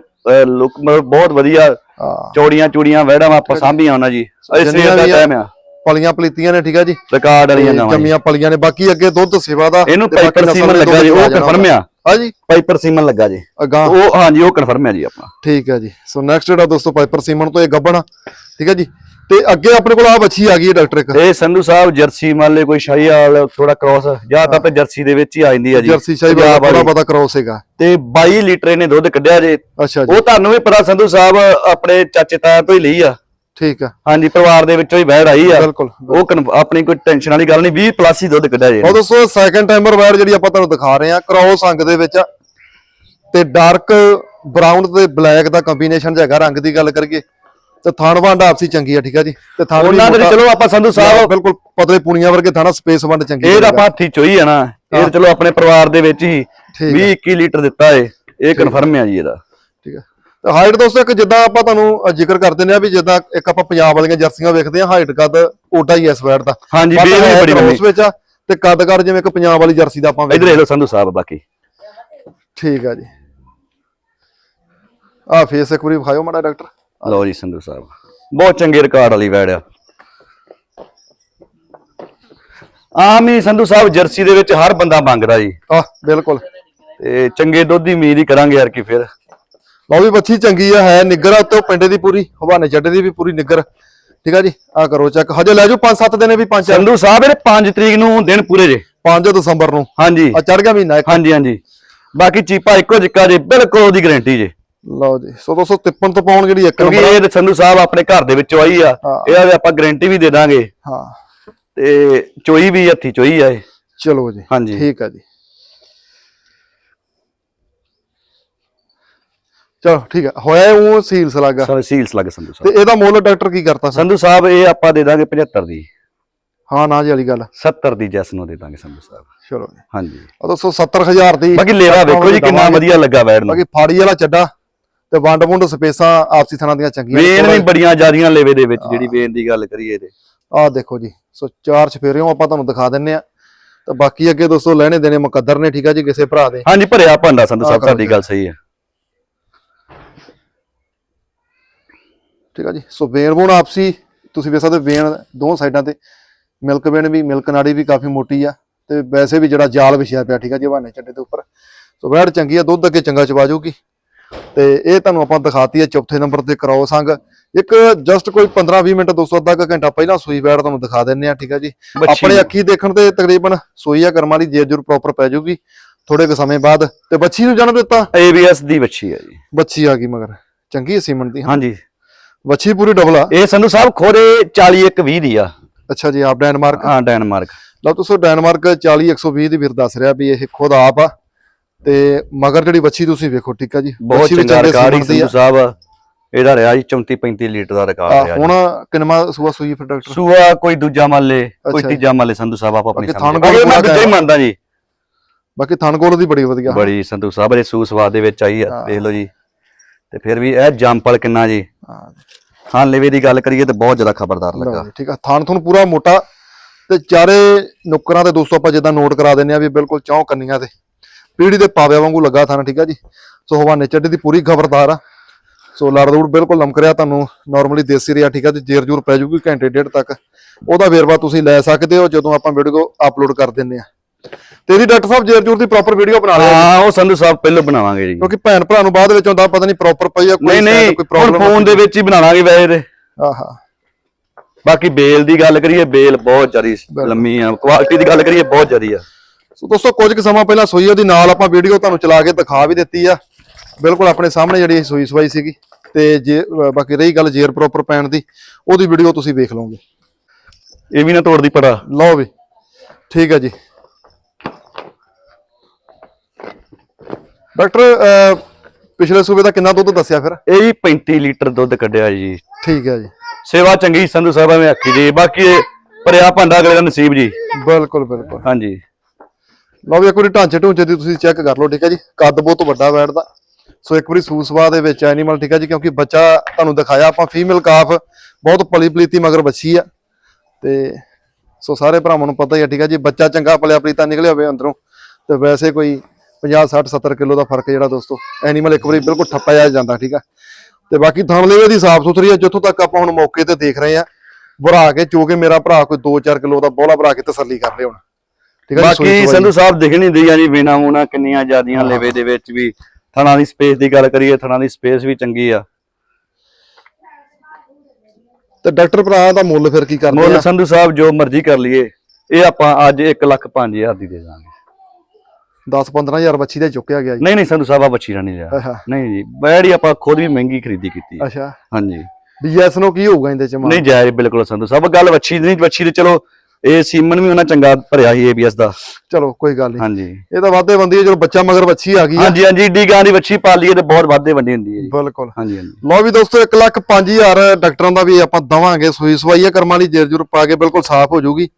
ਲੁੱਕ ਬਹੁਤ ਵਧੀਆ ਹਾਂ। ਚੌੜੀਆਂ ਚੂੜੀਆਂ ਵੈੜਾਂ ਆਪਾਂ ਸਾਂਭੀਆਂ ਉਹਨਾਂ ਜੀ। ਅਜੇ ਸਵੇਰ ਦਾ। ਟਾਈਮ ਆ ਪਲੀਆਂ ਪਲੀਤੀਆਂ ਨੇ ਠੀਕ ਆ ਜੀ? ਰਿਕਾਰਡ ਵਾਲੀਆਂ ਜੀ। ਜੰਮੀਆਂ ਪਲੀਆਂ ਨੇ ਬਾਕੀ ਅੱਗੇ ਦੁੱਧ ਸੇਵਾ ਦਾ ਇਹਨੂੰ ਤੇ ਨਸਲ ਸੀਮਨ ਲੱਗਾ ਜੀ ਉਹ ਆ ਜਾਣਾ ਕਨਫਰਮ ਆ ਹਾਂਜੀ। ਪਾਈਪਰ ਸੀਮਨ ਲੱਗਾ ਜੀ। ਅਗਾਂਹ ਉਹ ਹਾਂਜੀ ਉਹ ਕਨਫਰਮ ਹੈ ਜੀ ਆਪਣਾ। ਠੀਕ ਹੈ ਜੀ। ਸੋ ਨੈਕਸਟ ਜਿਹੜਾ ਦੋਸਤੋ ਪਾਈਪਰ ਸੀਮਨ ਤੋਂ ਇਹ ਗੱਬਣ ਠੀਕ ਹੈ ਜੀ। ਤੇ ਅੱਗੇ ਆਪਣੇ ਕੋਲ ਆ ਬੱਚੀ ਆ ਗਈ ਹੈ ਡਾਕਟਰ ਇੱਕ। ਇਹ ਸੰਧੂ ਸਾਹਿਬ ਜਰਸੀ ਮੰਨ ਲੈ ਕੋਈ ਸ਼ਾਹੀਵਾਲ ਥੋੜਾ ਕ੍ਰੋਸ ਜ਼ਿਆਦਾ ਤਾਂ ਜਰਸੀ ਦੇ ਵਿੱਚ ਹੀ ਆ ਜਾਂਦੀ ਆ ਜੀ। ਜਰਸੀ ਸ਼ਾਹੀ ਪੰਜਾਬ ਵਾਲਾ ਵਾਲੀ। ਬੜਾ ਪਤਾ ਕ੍ਰੋਸ ਹੈਗਾ। ਤੇ 22 ਲੀਟਰ ਇਹਨੇ ਦੁੱਧ ਕੱਢਿਆ ਜੇ। ਅੱਛਾ ਜੀ। ਉਹ ਤੁਹਾਨੂੰ ਵੀ ਪਤਾ ਸੰਧੂ ਸਾਹਿਬ ਆਪਣੇ ਚਾਚੇ ਤਾਇਆ ਤੋਂ ਹੀ ਲਈ ਆ। ਠੀਕ ਆ। ਹਾਂਜੀ ਪਰਿਵਾਰ ਦੇ ਵਿੱਚੋਂ ਹੀ ਬਹਿੜ ਆਈ ਆ। ਬਿਲਕੁਲ ਉਹ ਆਪਣੀ ਕੋਈ ਟੈਨਸ਼ਨ ਵਾਲੀ ਗੱਲ ਨਹੀਂ 20 ਪਲੱਸ ਹੀ ਦੁੱਧ ਕੱਢਿਆ ਜੇ। ਉਹ ਦੋਸਤੋ ਸੈਕੰਡ ਟਾਈਮਰ ਵਾਇਰ ਜਿਹੜੀ ਆਪਾਂ ਤੁਹਾਨੂੰ ਦਿਖਾ ਰਹੇ ਆ ਕ੍ਰੋਸ ਅੰਗ ਦੇ ਵਿੱਚ ਆ। ਤੇ ਡਾਰਕ ਬਰਾਊਨ ਤੇ ਬਲੈਕ ਦਾ ਕੰਬੀਨੇਸ਼ਨ ਹੈਗਾ ਰੰਗ ਦੀ ਗੱਲ ਕਰੀਏ। ਤੇ ਥਾਣ ਵੰਡ ਆਪਸੀ ਚੰਗੀ ਆ ਠੀਕ ਆ ਜੀ। ਤੇ ਥਾਣ ਉਹਨਾਂ ਦੇ ਚਲੋ ਆਪਾਂ ਸੰਧੂ ਸਾਹਿਬ ਬਿਲਕੁਲ ਪਤਲੇ ਪੂਣੀਆਂ ਵਰਗੇ ਥਾਣਾ ਸਪੇਸ ਵੰਡ ਚੰਗੀ ਇਹ ਆ। ਆਪਾਂ ਹੱਥੀ ਚੋਈ ਆ ਨਾ। ਇਹ ਚਲੋ ਆਪਣੇ ਪਰਿਵਾਰ ਦੇ ਵਿੱਚ ਹੀ ਠੀਕ 20 21 ਲੀਟਰ ਦਿੱਤਾ ਏ। ਇਹ ਕਨਫਰਮ ਆ। ਜੀ ਇਹਦਾ। ਠੀਕ ਤੇ ਹਾਈਟ ਦੋਸਤੋ ਇੱਕ ਜਿੱਦਾਂ ਆਪਾਂ ਤੁਹਾਨੂੰ ਜ਼ਿਕਰ ਕਰ ਦਿੰਦੇ ਆ ਵੀ ਜਿੱਦਾਂ ਇੱਕ ਆਪਾਂ ਪੰਜਾਬ ਵਾਲੀਆਂ ਜਰਸੀਆਂ ਵੇਖਦੇ ਆ ਹਾਈਟ ਕੱਦ ਓਡਾ ਹੀ ਐ ਸਵੈਟ ਦਾ। ਹਾਂਜੀ ਬੇਲ ਵੀ ਬੜੀ cross ਲੰਮੀ ਵਿੱਚ ਆ ਤੇ ਕੱਦ ਕਰ ਜਿਵੇਂ ਇੱਕ ਪੰਜਾਬ ਵਾਲੀ ਜਰਸੀ ਦਾ ਆਪਾਂ ਇਧਰ ਦੇਖ ਲਓ ਸੰਧੂ ਸਾਹਿਬ ਬਾਕੀ। ਠੀਕ ਆ ਜੀ। ਆ ਫੇਸ ਇੱਕ ਵਾਰੀ ਵਿਖਾਇਓ ਮਾੜਾ ਡਾਕਟਰ। ਲਓ ਜੀ ਸੰਧੂ ਸਾਹਿਬ। ਬਹੁਤ ਚੰਗੇ ਰਿਕਾਰਡ ਵਾਲੀ ਵੈੜ ਆ। ਆਮ ਹੀ ਸੰਧੂ ਸਾਹਿਬ ਜਰਸੀ ਦੇ ਵਿੱਚ ਹਰ ਬੰਦਾ ਮੰਗਦਾ ਜੀ। ਆ ਬਿਲਕੁਲ। ਤੇ ਚੰਗੇ ਦੁੱਧ ਦੀ ਉਮੀਦ ਹੀ ਕਰਾਂਗੇ ਯਾਰ ਕਿ ਫਿਰ। ਲਓ ਵੀ ਬੱਚੀ ਚੰਗੀ ਆ ਹੈ ਨਿੱਗਰ ਉੱਤੇ ਪਿੰਡੇ ਦੀ ਪੂਰੀ ਹਵਾਨੇ ਚੱਡੇ ਦੀ ਵੀ ਪੂਰੀ ਨਿੱਗਰ। ਠੀਕ ਆ ਜੀ ਆ ਕਰੋ ਚੈੱਕ ਹਜੇ ਲੈ ਜਾਓ 5-7 ਦਿਨੇ ਵੀ 5 ਸੰਧੂ ਸਾਹਿਬ ਇਹ 5 ਤਰੀਕ ਨੂੰ ਦਿਨ ਪੂਰੇ ਜੇ। 5 ਦਸੰਬਰ ਨੂੰ। ਹਾਂਜੀ। ਆ ਚੜ ਗਿਆ ਮਹੀਨਾ ਇੱਕ। ਹਾਂਜੀ ਹਾਂਜੀ। ਬਾਕੀ ਚੀਪਾ ਇੱਕੋ ਜਿੱਕਾ ਜੇ ਬਿਲਕੁਲ ਉਹਦੀ ਗਾਰੰਟੀ ਜੇ। ਲਓ ਜੀ ਸੋ ਦੋਸਤੋ ਤਿੱਪਣ ਤੋਂ ਪਾਉਣ ਜਿਹੜੀ ਇੱਕ ਕਿਉਂਕਿ ਨੰਬਰ ਇਹ ਸੰਧੂ ਸਾਹਿਬ ਆਪਣੇ ਘਰ ਦੇ ਵਿੱਚੋਂ ਆਈ ਆ। ਇਹਦਾ ਵੀ ਆਪਾਂ ਗਾਰੰਟੀ ਵੀ ਦੇ ਦਾਂਗੇ। ਹਾਂ। ਤੇ ਚੋਈ ਵੀ ਹੱਥੀ ਚੋਈ ਆ ਇਹ। ਚਲੋ ਜੀ ਹਾਂਜੀ। ਠੀਕ ਆ ਜੀ। ਚਲੋ ਠੀਕ ਆ ਹੋਇਆ ਉਹ ਸੀਲਸ ਲੱਗਾ ਸਾਰੇ ਸੀਲਸ ਲੱਗ ਸੰਧੂ ਤੇ ਸਾਹਿਬ। ਇਹਦਾ ਮੁੱਲ ਡਾਕਟਰ ਕੀ ਕਰਤਾ ਸੰਧੂ ਸਾਹਿਬ ਇਹ ਆਪਾਂ ਦੇ ਦਾਂਗੇ 75 ਦੀ। ਹਾਂ ਨਾ ਜੀ ਵਾਲੀ ਗੱਲ। 70 ਦੀ ਜੈਸ ਨੂੰ ਦੇ ਦਾਂਗੇ ਸੰਧੂ ਸਾਹਿਬ। ਚਲੋ ਜੀ। ਹਾਂਜੀ। ਆ ਦੋਸਤੋ 70000 ਦੀ ਬਾਕੀ ਲੇਵਾ ਵੇਖੋ ਜੀ ਕਿੰਨਾ ਵਧੀਆ ਲੱਗਾ ਨੂੰ। ਬਾਕੀ ਫਾੜੀ ਵਾਲਾ ਚੱਡਾ ਤੇ ਵੰਡ ਵੁੰਡ ਸਪੇਸਾਂ ਆਪਸੀ ਥਾਂ ਦੀਆਂ ਚੰਗੀਆਂ ਵੇਨ ਵੀ ਬੜੀਆਂ ਜ਼ਿਆਦੀਆਂ ਲੇਵੇ ਦੇ ਵਿੱਚ ਜਿਹੜੀ ਵੇਨ ਦੀ ਗੱਲ ਕਰੀਏ ਤੇ। ਆਹ ਦੇਖੋ ਜੀ ਸੋ ਚਾਰ ਚਫੇਰਿਓਂ ਆਪਾਂ ਤੁਹਾਨੂੰ ਦਿਖਾ ਦਿੰਨੇ ਆ। ਤੇ ਬਾਕੀ ਅੱਗੇ ਦੋਸਤੋ ਲੈਣੇ ਦੇਣੇ ਮੁਕੱਦਰ ਨੇ ਠੀਕ ਆ ਜੀ ਕਿਸੇ ਭਰਾ ਦੇ। ਹਾਂਜੀ ਭਰਿਆ ਭਾਂਡਾ ਸੰਧੂ ਸਾਹਿਬ ਤੁਹਾਡੀ ਗੱਲ ਸਹੀ ਹੈ। ਠੀਕ ਆ ਜੀ? ਸੋ ਵੇਨ ਵੁਣ ਆਪਸੀ ਤੁਸੀਂ ਵੇਖ ਸਕਦੇ ਵੇਨ ਦੋ ਸਾਈਡਾਂ ਤੇ। ਮਿਲਕ ਵੇਨ ਵੀ ਮਿਲਕ ਨਾੜੀ ਵੀ ਕਾਫੀ ਮੋਟੀ ਆ। ਤੇ ਵੈਸੇ ਵੀ ਜਿਹੜਾ ਜਾਲ ਵਿਛਿਆ ਪਿਆ ਠੀਕ ਆ ਜੀ ਹਵਾਨੇ ਚੱਡੇ ਦੇ ਉੱਪਰ। ਸੋ ਵੈੜ ਚੰਗੀ ਆ ਦੁੱਧ ਅੱਗੇ ਚੰਗਾ ਚਵਾ ਜਾਊਗੀ ਤੇ ਇਹ ਤੁਹਾਨੂੰ ਆਪਾਂ ਦਿਖਾਤੀ ਹੈ ਚੌਥੇ ਨੰਬਰ ਤੇ ਕਰਾਓ ਸੰਗ। ਇੱਕ ਜਸਟ ਕੋਈ 15-20 ਮਿੰਟ 200 ਅੱਧਾ ਕੁ ਘੰਟਾ ਪਹਿਲਾਂ ਸੂਈ ਵੈੜ ਤੁਹਾਨੂੰ ਦਿਖਾ ਦਿੰਨੇ ਆ ਠੀਕ ਆ ਜੀ। ਆਪਣੇ ਅੱਖੀ ਦੇਖਣ ਤੇ ਤਕਰੀਬਨ ਸੂਈ ਆ ਕਰਮ ਵਾਲੀ ਜੇਰ ਜੁਰ ਪ੍ਰੋਪਰ ਪੈ ਜਾਊਗੀ ਥੋੜੇ ਕੁ ਸਮੇਂ ਬਾਅਦ। ਤੇ ਬੱਚੀ ਨੂੰ ਜਨਮ ਦਿੱਤਾ? ABS ਦੀ ਬੱਚੀ ਹੈ ਜੀ। ਬੱਚੀ ਆ ਗਈ ਮਗਰ। ਚੰਗੀ ਸੀਮਨ ਦੀ ਹਾਂਜੀ। ਬੱਚੀ ਪੂਰੀ ਡਬਲ ਆ? ਇਹ ਸੰਧੂ ਸਾਹਿਬ ਖੋਰੇ 40 ਇੱਕ 20 ਦੀ ਆ। ਅੱਛਾ ਜੀ ਆਪ ਡੈਨਮਾਰਕ? ਹਾਂ ਡੈਨਮਾਰਕ। ਲਓ ਤੁਸੀਂ ਡੈਨਮਾਰਕ 40 120 ਦੀ ਵੀਰ ਦੱਸ ਰਿਹਾ ਵੀ ਇਹ ਖੁਦ ਆਪ ਆ ਤੇ ਮਗਰ ਜਿਹੜੀ ਬੱਚੀ ਤੁਸੀਂ ਵੇਖੋ ਠੀਕ ਆ ਜੀ? ਬਹੁਤ ਚੰਗਾ ਰਿਕਾਰਡ ਹੀ ਸੰਧੂ ਸਾਹਿਬ। ਇਹਦਾ ਰਿਹਾ ਜੀ 34 35 ਲੀਟਰ ਦਾ ਰਿਕਾਰਡ ਰਿਹਾ ਹੁਣ ਕਿੰਨਾ ਸੂਆ ਸੂਈ ਫਿਰ ਡਾਕਟਰ? ਸੂਆ ਕੋਈ ਦੂਜਾ ਮੰਨ ਲੇ ਕੋਈ। ਤੀਜਾ ਮੰਨ ਲੇ ਸੰਧੂ ਸਾਹਿਬ ਆਪ ਆਪਣੀ ਬਾਕੀ ਸਮਝ ਮੈਂ ਦੂਜਾ ਹੀ। ਮੰਨਦਾ ਜੀ। ਬਾਕੀ ਥਣਗੋਲ ਦੀ ਬੜੀ ਵਧੀਆ। ਬੜੀ ਸੰਧੂ ਸਾਹਿਬ ਦੇ ਸੂ ਸਵਾਦ ਦੇ ਵਿੱਚ ਆਈ ਆ। ਦੇਖ ਲਓ ਜੀ। ਤੇ ਫਿਰ ਵੀ ਇਹ ਜੰਪਲ ਕਿੰਨਾ ਜੀ। ਹਾਂ। ਲੇਵੇ ਦੀ ਗੱਲ ਕਰੀਏ ਤੇ ਬਹੁਤ ਜ਼ਿਆਦਾ ਖਬਰਦਾਰ ਲੱਗਾ। ਠੀਕ ਆ। ਥਣ ਥਣ ਪੂਰਾ ਮੋਟਾ ਤੇ ਚਾਰੇ ਨੁਕਰਾਂ ਤੇ ਦੋਸਤੋ ਆਪਾਂ ਜਿੱਦਾਂ ਨੋਟ ਕਰਾ ਦਿੰਨੇ ਆ ਵੀ ਬਿਲਕੁਲ ਚੌਂ ਕੰਨੀਆਂ ਤੇ ਪੀੜੀ ਦੇ ਪਾਵਿਆਂ ਵਾਂਗੂ ਲੱਗਾ ਥਣ ਠੀਕ ਆ ਜੀ। ਸੋ ਹਵਾਨੇ ਚੱਡੇ ਦੀ ਪੂਰੀ ਖਬਰਦਾਰ ਆ। ਸੋ ਲੜ ਦੂੜ ਬਿਲਕੁਲ ਲਮਕ ਰਿਹਾ ਤੁਹਾਨੂੰ ਨਾਰਮਲੀ ਦੇਸੀ ਰਿਹਾ, ਠੀਕ ਆ ਜੀ। ਜੇਰ ਜੂਰ ਪੈ ਜੂਗੀ ਘੰਟੇ ਡੇਢ ਤੱਕ। ਉਹਦਾ ਵੇਰਵਾ ਤੁਸੀਂ ਲੈ ਸਕਦੇ ਹੋ ਜਦੋਂ ਆਪਾਂ ਵੀਡੀਓ ਅਪਲੋਡ ਕਰ ਦਿੰਨੇ ਆ। ਤੇਰੀ ਡਾਕਟਰ ਸਾਹਿਬ ਜੇਰ ਜੂਰ ਦੀ ਪ੍ਰੋਪਰ ਵੀਡੀਓ ਬਣਾ ਲਿਆ। ਹਾਂ ਉਹ ਸੰਧੂ ਸਾਹਿਬ ਪਹਿਲਾਂ ਬਣਾਵਾਂਗੇ ਜੀ। ਕਿਉਂਕਿ ਭੈਣ ਭਰਾ ਨੂੰ ਬਾਅਦ ਵਿੱਚ ਹੁੰਦਾ ਪਤਾ ਨਹੀਂ ਪ੍ਰੋਪਰ ਪਈ ਆ ਕੋਈ ਨਹੀਂ ਨਹੀਂ ਹੁਣ ਫੋਨ ਦੇ ਵਿੱਚ ਹੀ ਬਣਾਵਾਂਗੇ ਵੈਸੇ ਤੇ। ਆਹਾ। ਬਾਕੀ ਬੇਲ ਦੀ ਗੱਲ ਕਰੀਏ ਬੇਲ ਬਹੁਤ ਜ਼ਿਆਦੀ ਲੰਮੀ ਆ ਕੁਆਲਿਟੀ ਦੀ ਗੱਲ ਕਰੀਏ ਬਹੁਤ ਜ਼ਿਆਦੀ ਆ। ਸੋ ਦੋਸਤੋ ਕੁਝ ਕੁ ਸਮਾਂ ਪਹਿਲਾਂ ਸੂਈ ਉਹਦੀ ਨਾਲ ਆਪਾਂ ਵੀਡੀਓ ਤੁਹਾਨੂੰ ਚਲਾ ਕੇ ਦਿਖਾ ਵੀ ਦਿੱਤੀ ਆ। ਬਿਲਕੁਲ ਆਪਣੇ ਸਾਹਮਣੇ ਜਿਹੜੀ ਸੂਈ ਸਵਾਈ ਸੀਗੀ ਤੇ ਜੇ ਬਾਕੀ ਰਹੀ ਗੱਲ ਜੇਰ ਪ੍ਰੋਪਰ ਪੈਣ ਦੀ ਉਹਦੀ ਵੀਡੀਓ ਤੁਸੀਂ ਵੇਖ ਲਓਗੇ। ਇਹ ਵੀ ਨਾ ਤੋੜਦੀ ਪੜਾ। ਲਓ ਵੀ। ਠੀਕ ਹੈ ਜੀ। ਡਾਕਟਰ ਪਿਛਲੇ ਸੂਬੇ ਦਾ ਕਿੰਨਾ ਦੁੱਧ ਦੱਸਿਆ ਫਿਰ? ਇਹ ਵੀ 35 ਲੀਟਰ ਦੁੱਧ ਕੱਢਿਆ ਜੀ। ਠੀਕ ਹੈ ਜੀ। ਸੇਵਾ ਚੰਗੀ ਸੰਧੂ ਸਾਹਿਬ ਐਵੇਂ ਆਖੀ ਜੀ ਬਾਕੀ ਇਹ ਭਰਿਆ ਭਾਂਡਾ ਅਗਲੇ ਦਾ ਨਸੀਬ ਜੀ। ਬਿਲਕੁਲ ਬਿਲਕੁਲ। ਹਾਂਜੀ। ਲਓ ਵੀ ਇੱਕ ਵਾਰੀ ਢਾਂਚੇ ਢੂੰਚੇ ਦੀ ਤੁਸੀਂ ਚੈੱਕ ਕਰ ਲਓ ਠੀਕ ਹੈ ਜੀ? ਕੱਦ ਬਹੁਤ ਵੱਡਾ ਬੈਠਦਾ ਸੋ ਇੱਕ ਵਾਰੀ ਸੂਸਵਾ ਦੇ ਵਿੱਚ ਐਨੀਮਲ ਠੀਕ ਹੈ ਜੀ? ਕਿਉਂਕਿ ਬੱਚਾ ਤੁਹਾਨੂੰ ਦਿਖਾਇਆ ਆਪਾਂ ਫੀਮੇਲ ਕਾਫ ਬਹੁਤ ਪਲੀ ਪਲੀਤੀ ਮਗਰ ਬੱਚੀ ਆ। ਤੇ ਸੋ ਸਾਰੇ ਭਰਾਵਾਂ ਨੂੰ ਪਤਾ ਹੀ ਆ ਠੀਕ ਹੈ ਜੀ? ਬੱਚਾ ਚੰਗਾ ਪਲਿਆ ਪਲੀਤਾ ਨਿਕਲਿਆ ਹੋਵੇ ਅੰਦਰੋਂ ਤੇ ਵੈਸੇ ਕੋਈ 50 60 70 ਕਿਲੋ ਦਾ ਫ਼ਰਕ ਜਿਹੜਾ ਦੋਸਤੋ ਐਨੀਮਲ ਇੱਕ ਵਾਰੀ ਬਿਲਕੁਲ ਠੱਪਾ ਜਾ ਜਾਂਦਾ ਠੀਕ ਆ? ਤੇ ਬਾਕੀ ਥਣ ਲੇਵੇ ਦੀ ਸਾਫ਼ ਸੁਥਰੀ ਆ ਜਿੱਥੋਂ ਤੱਕ ਆਪਾਂ ਹੁਣ ਮੌਕੇ ਤੇ ਦੇਖ ਰਹੇ ਆ ਭਰਾ ਕੇ ਚੋ ਕੇ ਮੇਰਾ ਭਰਾ ਕੋਈ 2-4 ਕਿਲੋ ਦਾ ਬੋਲਾ ਭਰਾ ਕੇ ਤਸੱਲੀ ਕਰ ਹੁਣ। ਠੀਕ ਆ ਬਾਕੀ। ਸੰਧੂ ਸਾਹਿਬ ਦਿਖ ਨਹੀਂ ਦੀ ਜੀ ਵੇਨਾ ਮੂਨਾ ਕਿੰਨੀਆਂ ਜ਼ਿਆਦੀਆਂ ਲੇਵੇ ਦੇ ਵਿੱਚ ਵੀ ਥਣਾ ਦੀ ਸਪੇਸ ਦੀ ਗੱਲ ਕਰੀਏ ਥਣਾ ਦੀ ਸਪੇਸ ਵੀ ਚੰਗੀ ਆ। ਤੇ ਡਾਕਟਰ ਭਰਾ ਦਾ ਮੁੱਲ ਫਿਰ ਕੀ ਕਰਦੇ ਮੁੱਲ ਸੰਧੂ ਸਾਹਿਬ ਜੋ ਮਰਜ਼ੀ ਕਰ ਲਈਏ ਇਹ ਆਪਾਂ ਅੱਜ 1 ਲੱਖ 5000 ਦੀ ਦੇ ਦਾਂਗੇ। 10 15000 ਬੱਚੀ ਦਾ ਚੁੱਕਿਆ ਗਿਆ ਜੀ। ਨਹੀਂ ਨਹੀਂ ਸੰਧੂ ਸਾਹਿਬ ਆ ਬੱਚੀ ਦਾ ਨਹੀਂ ਲਿਆ। ਨਹੀਂ ਜੀ ਬੈੜੀ ਆਪਾਂ ਖੁਦ ਵੀ ਮਹਿੰਗੀ ਖਰੀਦੀ ਕੀਤੀ ਹੈ। ਅੱਛਾ। ਹਾਂਜੀ। ਬੀਐਸ ਨੂੰ ਕੀ ਹੋਊਗਾ ਇਹਦੇ ਚ ਮਾਨ ਨਹੀਂ ਜਾਇਜ਼ ਬਿਲਕੁਲ ਸੰਧੂ ਸਾਹਿਬ ਗੱਲ ਦੀ ਨਹੀਂ ਵੱਛੀ ਤੇ ਚਲੋ ਇਹ ਸੀਮਨ ਵੀ ਉਹਨਾਂ ਚੰਗਾ ਭਰਿਆ ਸੀ ਏਬੀਐਸ ਦਾ। ਚਲੋ ਕੋਈ ਗੱਲ ਨਹੀਂ। ਹਾਂਜੀ। ਇਹ ਤਾਂ ਵਾਧੇ ਬੰਦੀ ਹੈ ਜਦੋਂ ਬੱਚਾ ਮਗਰ ਬੱਚੀ ਆ ਗਈ ਹਾਂਜੀ ਹਾਂਜੀ ਡੀ ਗਾਂ ਦੀ ਵੱਛੀ ਪਾਲੀਏ ਤੇ ਬਹੁਤ ਵਾਧੇ ਵੱਡੀ ਹੁੰਦੀ ਹੈ ਬਿਲਕੁਲ। ਹਾਂਜੀ ਹਾਂਜੀ। ਲਓ ਵੀ ਦੋਸਤੋ 1 ਲੱਖ 5000 ਡਾਕਟਰਾਂ ਦਾ ਵੀ ਆਪਾਂ ਦਵਾਂਗੇ ਸੂਈ ਸਵਾਈ ਆ ਕਰਮਾਂ ਵਾਲੀ ਜੇਰ ਜੁਰ ਪਾ ਕੇ ਬਿਲਕੁਲ ਸਾਫ਼ ਹੋ ਜਾਊਗੀ।